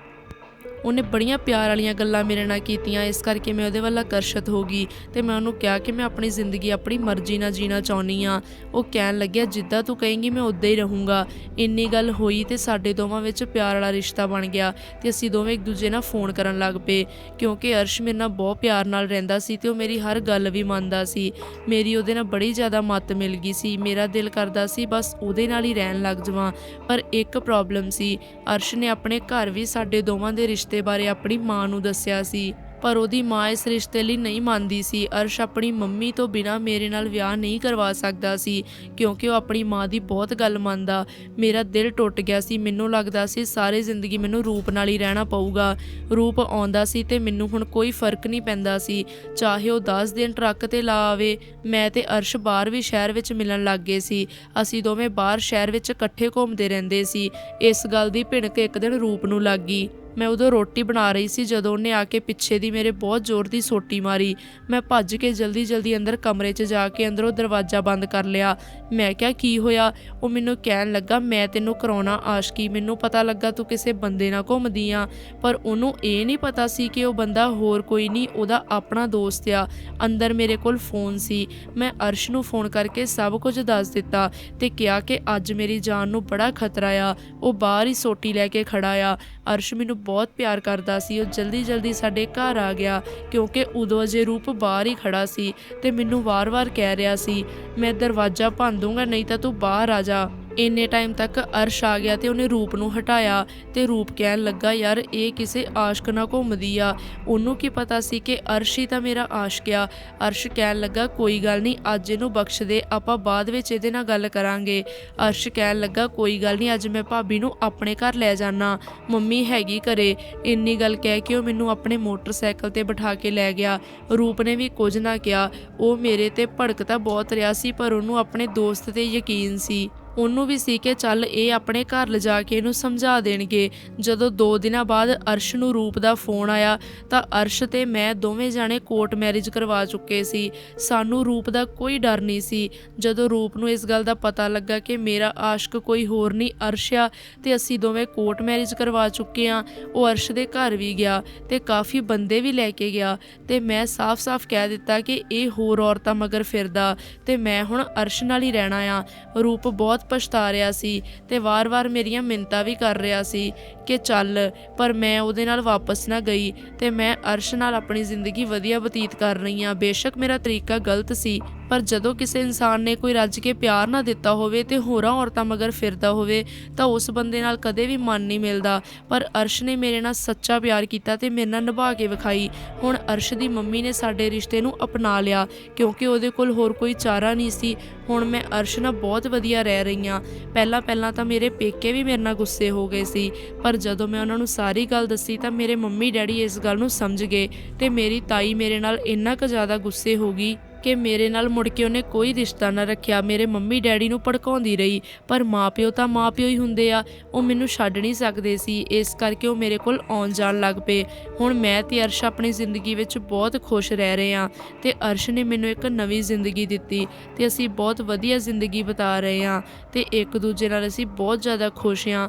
ਉਹਨੇ ਬੜੀਆਂ ਪਿਆਰ ਵਾਲੀਆਂ ਗੱਲਾਂ ਮੇਰੇ ਨਾਲ ਕੀਤੀਆਂ, ਇਸ ਕਰਕੇ ਮੈਂ ਉਹਦੇ ਵੱਲ ਆਕਰਸ਼ਿਤ ਹੋ ਗਈ ਤੇ ਮੈਂ ਉਹਨੂੰ ਕਿਹਾ ਕਿ ਮੈਂ ਆਪਣੀ ਜ਼ਿੰਦਗੀ ਆਪਣੀ ਮਰਜ਼ੀ ਨਾਲ ਜੀਣਾ ਚਾਹੁੰਦੀ ਆ ਉਹ ਕਹਿਣ ਲੱਗਿਆ, ਜਿੱਦਾਂ ਤੂੰ ਕਹੇਂਗੀ ਮੈਂ ਉਦਾਂ ਹੀ ਰਹੂੰਗਾ। ਇੰਨੀ ਗੱਲ ਹੋਈ ਤੇ ਸਾਡੇ ਦੋਵਾਂ ਵਿੱਚ ਪਿਆਰ ਵਾਲਾ ਰਿਸ਼ਤਾ ਬਣ ਗਿਆ ਤੇ ਅਸੀਂ ਦੋਵੇਂ ਇੱਕ ਦੂਜੇ ਨਾਲ ਫੋਨ ਕਰਨ ਲੱਗ ਪਏ, ਕਿਉਂਕਿ ਅਰਸ਼ ਮੇਰੇ ਨਾਲ ਬਹੁਤ ਪਿਆਰ ਨਾਲ ਰਹਿੰਦਾ ਸੀ ਤੇ ਉਹ ਮੇਰੀ ਹਰ ਗੱਲ ਵੀ ਮੰਨਦਾ ਸੀ। ਮੇਰੀ ਉਹਦੇ ਨਾਲ ਬੜੀ ਜ਼ਿਆਦਾ ਮੱਤ ਮਿਲ ਗਈ ਸੀ, ਮੇਰਾ ਦਿਲ ਕਰਦਾ ਸੀ ਬਸ ਉਹਦੇ ਨਾਲ ਹੀ ਰਹਿਣ ਲੱਗ ਜਾਵਾਂ, ਪਰ ਇੱਕ ਪ੍ਰੋਬਲਮ ਸੀ, ਅਰਸ਼ ਨੇ ਆਪਣੇ ਘਰ ਵੀ ਸਾਡੇ ਦੋਵਾਂ ਦੇ ਰਿਸ਼ਤੇ ਬਾਰੇ ਆਪਣੀ ਮਾਂ ਨੂੰ ਦੱਸਿਆ ਸੀ, ਪਰ ਉਹਦੀ ਮਾਂ ਇਸ ਰਿਸ਼ਤੇ ਲਈ ਨਹੀਂ ਮੰਨਦੀ ਸੀ। ਅਰਸ਼ ਆਪਣੀ ਮੰਮੀ ਤੋਂ ਬਿਨਾ ਮੇਰੇ ਨਾਲ ਵਿਆਹ ਨਹੀਂ ਕਰਵਾ ਸਕਦਾ ਸੀ, ਕਿਉਂਕਿ ਉਹ ਆਪਣੀ ਮਾਂ ਦੀ ਬਹੁਤ ਗੱਲ ਮੰਨਦਾ। ਮੇਰਾ ਦਿਲ ਟੁੱਟ ਗਿਆ ਸੀ। ਮੈਨੂੰ ਲੱਗਦਾ ਸੀ ਸਾਰੀ ਜ਼ਿੰਦਗੀ ਮੈਨੂੰ ਰੂਪ ਨਾਲ ਹੀ ਰਹਿਣਾ ਪਊਗਾ। ਰੂਪ ਆਉਂਦਾ ਸੀ ਤੇ ਮੈਨੂੰ ਹੁਣ ਕੋਈ ਫ਼ਰਕ ਨਹੀਂ ਪੈਂਦਾ ਸੀ। ਚਾਹੇ ਉਹ 10 ਦਿਨ ਟਰੱਕ ਤੇ ਲਾ ਆਵੇ, ਮੈਂ ਤੇ ਅਰਸ਼ ਬਾਹਰ ਵੀ ਸ਼ਹਿਰ ਵਿੱਚ ਮਿਲਣ ਲੱਗ ਗਏ ਸੀ। ਅਸੀਂ ਦੋਵੇਂ ਬਾਹਰ ਸ਼ਹਿਰ ਵਿੱਚ ਇਕੱਠੇ ਘੁੰਮਦੇ ਰਹਿੰਦੇ ਸੀ। ਇਸ ਗੱਲ ਦੀ ਭਿਣਕ ਇੱਕ ਦਿਨ ਰੂਪ ਨੂੰ ਲੱਗ ਗਈ। ਮੈਂ ਉਦੋਂ ਰੋਟੀ ਬਣਾ ਰਹੀ ਸੀ ਜਦੋਂ ਉਹਨੇ ਆ ਕੇ ਪਿੱਛੇ ਦੀ ਮੇਰੇ ਬਹੁਤ ਜ਼ੋਰ ਦੀ ਸੋਟੀ ਮਾਰੀ। ਮੈਂ ਭੱਜ ਕੇ ਜਲਦੀ ਜਲਦੀ ਅੰਦਰ ਕਮਰੇ 'ਚ ਜਾ ਕੇ ਅੰਦਰੋਂ ਦਰਵਾਜ਼ਾ ਬੰਦ ਕਰ ਲਿਆ। ਮੈਂ ਕਿਹਾ, ਕੀ ਹੋਇਆ? ਉਹ ਮੈਨੂੰ ਕਹਿਣ ਲੱਗਾ, ਮੈਂ ਤੈਨੂੰ ਕਰਾਉਣਾ ਆਸ਼ਕੀ। ਮੈਨੂੰ ਪਤਾ ਲੱਗਾ ਤੂੰ ਕਿਸੇ ਬੰਦੇ ਨਾਲ ਘੁੰਮਦੀ ਆ। ਪਰ ਉਹਨੂੰ ਇਹ ਨਹੀਂ ਪਤਾ ਸੀ ਕਿ ਉਹ ਬੰਦਾ ਹੋਰ ਕੋਈ ਨਹੀਂ, ਉਹਦਾ ਆਪਣਾ ਦੋਸਤ ਆ। ਅੰਦਰ ਮੇਰੇ ਕੋਲ ਫੋਨ ਸੀ। ਮੈਂ ਅਰਸ਼ ਨੂੰ ਫੋਨ ਕਰਕੇ ਸਭ ਕੁਝ ਦੱਸ ਦਿੱਤਾ ਤੇ ਕਿਹਾ ਕਿ ਅੱਜ ਮੇਰੀ ਜਾਨ ਨੂੰ ਬੜਾ ਖਤਰਾ ਆ। ਉਹ ਬਾਹਰ ਹੀ ਸੋਟੀ ਲੈ ਕੇ ਖੜਾ ਆ। ਅਰਸ਼ ਮੈਨੂੰ ਬਹੁਤ ਪਿਆਰ ਕਰਦਾ ਸੀ। ਉਹ ਜਲਦੀ ਜਲਦੀ ਸਾਡੇ ਘਰ ਆ ਗਿਆ ਕਿਉਂਕਿ ਉਦੋਂ ਅਜੇ ਰੂਪ ਬਾਹਰ ਹੀ ਖੜਾ ਸੀ ਤੇ ਮੈਨੂੰ ਵਾਰ-ਵਾਰ ਕਹਿ ਰਿਹਾ ਸੀ, ਮੈਂ ਦਰਵਾਜ਼ਾ ਭੰਨ ਦੂੰਗਾ, ਨਹੀਂ ਤਾਂ ਤੂੰ ਬਾਹਰ ਆ ਜਾ। ਇੰਨੇ ਟਾਈਮ ਤੱਕ ਅਰਸ਼ ਆ ਗਿਆ ਤੇ ਉਹਨੇ ਰੂਪ ਨੂੰ ਹਟਾਇਆ ਤੇ ਰੂਪ ਕਹਿਣ ਲੱਗਾ, ਯਾਰ, ਇਹ ਕਿਸੇ ਆਸ਼ਕ ਨਾਲ ਘੁੰਮਦੀ ਆ। ਉਹਨੂੰ ਕੀ ਪਤਾ ਸੀ ਕਿ ਅਰਸ਼ ਹੀ ਤਾਂ ਮੇਰਾ ਆਸ਼ਕ ਆ? ਅਰਸ਼ ਕਹਿਣ ਲੱਗਾ, ਕੋਈ ਗੱਲ ਨਹੀਂ, ਅੱਜ ਇਹਨੂੰ ਬਖਸ਼ ਦੇ ਆਪਾਂ ਬਾਅਦ ਵਿੱਚ ਇਹਦੇ ਨਾਲ ਗੱਲ ਕਰਾਂਗੇ। ਅਰਸ਼ ਕਹਿਣ ਲੱਗਾ, ਕੋਈ ਗੱਲ ਨਹੀਂ, ਅੱਜ ਮੈਂ ਭਾਬੀ ਨੂੰ ਆਪਣੇ ਘਰ ਲੈ ਜਾਣਾ ਮੰਮੀ ਹੈਗੀ ਘਰੇ। ਇੰਨੀ ਗੱਲ ਕਹਿ ਕੇ ਉਹ ਮੈਨੂੰ ਆਪਣੇ ਮੋਟਰਸਾਈਕਲ ਤੇ ਬਿਠਾ ਕੇ ਲੈ ਗਿਆ। ਰੂਪ ਨੇ ਵੀ ਕੁਝ ਨਾ ਕਿਹਾ। ਉਹ ਮੇਰੇ ਤੇ ਭੜਕਦਾ ਬਹੁਤ ਰਿਹਾ ਸੀ, ਪਰ ਉਹਨੂੰ ਆਪਣੇ ਦੋਸਤ ਤੇ ਯਕੀਨ ਸੀ। ਉਹਨੂੰ ਵੀ ਸੀ ਕਿ ਚੱਲ ਇਹ ਆਪਣੇ ਘਰ ਲਿਜਾ ਕੇ ਇਹਨੂੰ ਸਮਝਾ ਦੇਣਗੇ। ਜਦੋਂ 2 ਦਿਨਾਂ ਬਾਅਦ ਅਰਸ਼ ਨੂੰ ਰੂਪ ਦਾ ਫੋਨ ਆਇਆ, ਤਾਂ ਅਰਸ਼ ਤੇ ਮੈਂ ਦੋਵੇਂ ਜਾਣੇ ਕੋਰਟ ਮੈਰਿਜ ਕਰਵਾ ਚੁੱਕੇ ਸੀ। ਸਾਨੂੰ ਰੂਪ ਦਾ ਕੋਈ ਡਰ ਨਹੀਂ ਸੀ। ਜਦੋਂ ਰੂਪ ਨੂੰ ਇਸ ਗੱਲ ਦਾ ਪਤਾ ਲੱਗਾ ਕਿ ਮੇਰਾ ਆਸ਼ਕ ਕੋਈ ਹੋਰ ਨਹੀਂ ਅਰਸ਼ ਆ ਤੇ ਅਸੀਂ ਦੋਵੇਂ ਕੋਰਟ ਮੈਰਿਜ ਕਰਵਾ ਚੁੱਕੇ ਆ ਉਹ ਅਰਸ਼ ਦੇ ਘਰ ਵੀ ਗਿਆ ਤੇ ਕਾਫੀ ਬੰਦੇ ਵੀ ਲੈ ਕੇ ਗਿਆ। ਤੇ ਮੈਂ ਸਾਫ਼-ਸਾਫ਼ ਕਹਿ ਦਿੱਤਾ ਕਿ ਇਹ ਹੋਰ ਔਰਤਾਂ ਮਗਰ ਫਿਰਦਾ ਤੇ ਮੈਂ ਹੁਣ ਅਰਸ਼ ਨਾਲ ਹੀ ਰਹਿਣਾ ਆ। ਰੂਪ ਬਹੁਤ ਪਛਤਾ ਰਿਹਾ ਸੀ ਤੇ ਵਾਰ-ਵਾਰ ਮੇਰੀਆਂ ਮਿੰਨਤਾਂ ਵੀ ਕਰ ਰਿਹਾ ਸੀ ਕਿ ਚੱਲ, ਪਰ ਮੈਂ ਉਹਦੇ ਨਾਲ ਵਾਪਸ ਨਾ ਗਈ ਤੇ ਮੈਂ ਅਰਸ਼ ਨਾਲ ਆਪਣੀ ਜ਼ਿੰਦਗੀ ਵਧੀਆ ਬਤੀਤ ਕਰ ਰਹੀ ਹਾਂ। ਬੇਸ਼ੱਕ ਮੇਰਾ ਤਰੀਕਾ ਗਲਤ ਸੀ, ਪਰ ਜਦੋਂ ਕਿਸੇ ਇਨਸਾਨ ਨੇ ਕੋਈ ਰੱਜ ਕੇ ਪਿਆਰ ਨਾ ਦਿੱਤਾ ਹੋਵੇ ਤੇ ਹੋਰਾਂ ਔਰਤਾਂ ਮਗਰ ਫਿਰਦਾ ਹੋਵੇ, ਤਾਂ ਉਸ ਬੰਦੇ ਨਾਲ ਕਦੇ ਵੀ ਮਨ ਨਹੀਂ ਮਿਲਦਾ। ਪਰ ਅਰਸ਼ ਨੇ ਮੇਰੇ ਨਾਲ ਸੱਚਾ ਪਿਆਰ ਕੀਤਾ ਤੇ ਮੇਰੇ ਨਾਲ ਨਿਭਾ ਕੇ ਵਿਖਾਈ। ਹੁਣ ਅਰਸ਼ ਦੀ ਮੰਮੀ ਨੇ ਸਾਡੇ ਰਿਸ਼ਤੇ ਨੂੰ ਅਪਣਾ ਲਿਆ, ਕਿਉਂਕਿ ਉਹਦੇ ਕੋਲ ਹੋਰ ਕੋਈ ਚਾਰਾ ਨਹੀਂ ਸੀ। ਹੁਣ ਮੈਂ ਅਰਸ਼ ਨਾਲ ਬਹੁਤ ਵਧੀਆ ਰਹਿ ਰਹੀ ਹਾਂ ਪਹਿਲਾਂ ਪਹਿਲਾਂ ਤਾਂ ਮੇਰੇ ਪੇਕੇ ਵੀ ਮੇਰੇ ਨਾਲ ਗੁੱਸੇ ਹੋ ਗਏ ਸੀ। ਪਰ ਜਦੋਂ ਮੈਂ ਉਹਨਾਂ ਨੂੰ ਸਾਰੀ ਗੱਲ ਦੱਸੀ ਤਾਂ ਮੇਰੇ ਮੰਮੀ ਡੈਡੀ ਇਸ ਗੱਲ ਨੂੰ ਸਮਝ ਗਏ ਤੇ ਮੇਰੀ ਤਾਈ ਮੇਰੇ ਨਾਲ ਇੰਨਾ ਕੁ ਜ਼ਿਆਦਾ ਗੁੱਸੇ ਹੋ ਗਈ ਕਿ ਮੇਰੇ ਨਾਲ ਮੁੜ ਕੇ ਉਹਨੇ ਕੋਈ ਰਿਸ਼ਤਾ ਨਾ ਰੱਖਿਆ। ਮੇਰੇ ਮੰਮੀ ਡੈਡੀ ਨੂੰ ਭੜਕਾਉਂਦੀ ਰਹੀ, ਪਰ ਮਾਪਿਓ ਤਾਂ ਮਾਪਿਓ ਹੀ ਹੁੰਦੇ ਆ। ਉਹ ਮੈਨੂੰ ਛੱਡ ਨਹੀਂ ਸਕਦੇ ਸੀ। ਇਸ ਕਰਕੇ ਉਹ ਮੇਰੇ ਕੋਲ ਆਉਣ ਜਾਣ ਲੱਗ ਪਏ। ਹੁਣ ਮੈਂ ਤੇ ਅਰਸ਼ ਆਪਣੀ ਜ਼ਿੰਦਗੀ ਵਿੱਚ ਬਹੁਤ ਖੁਸ਼ ਰਹਿ ਰਹੇ ਹਾਂ ਤੇ ਅਰਸ਼ ਨੇ ਮੈਨੂੰ ਇੱਕ ਨਵੀਂ ਜ਼ਿੰਦਗੀ ਦਿੱਤੀ ਤੇ ਅਸੀਂ ਬਹੁਤ ਵਧੀਆ ਜ਼ਿੰਦਗੀ ਬਿਤਾ ਰਹੇ ਹਾਂ ਤੇ ਇੱਕ ਦੂਜੇ ਨਾਲ ਅਸੀਂ ਬਹੁਤ ਜ਼ਿਆਦਾ ਖੁਸ਼ ਹਾਂ।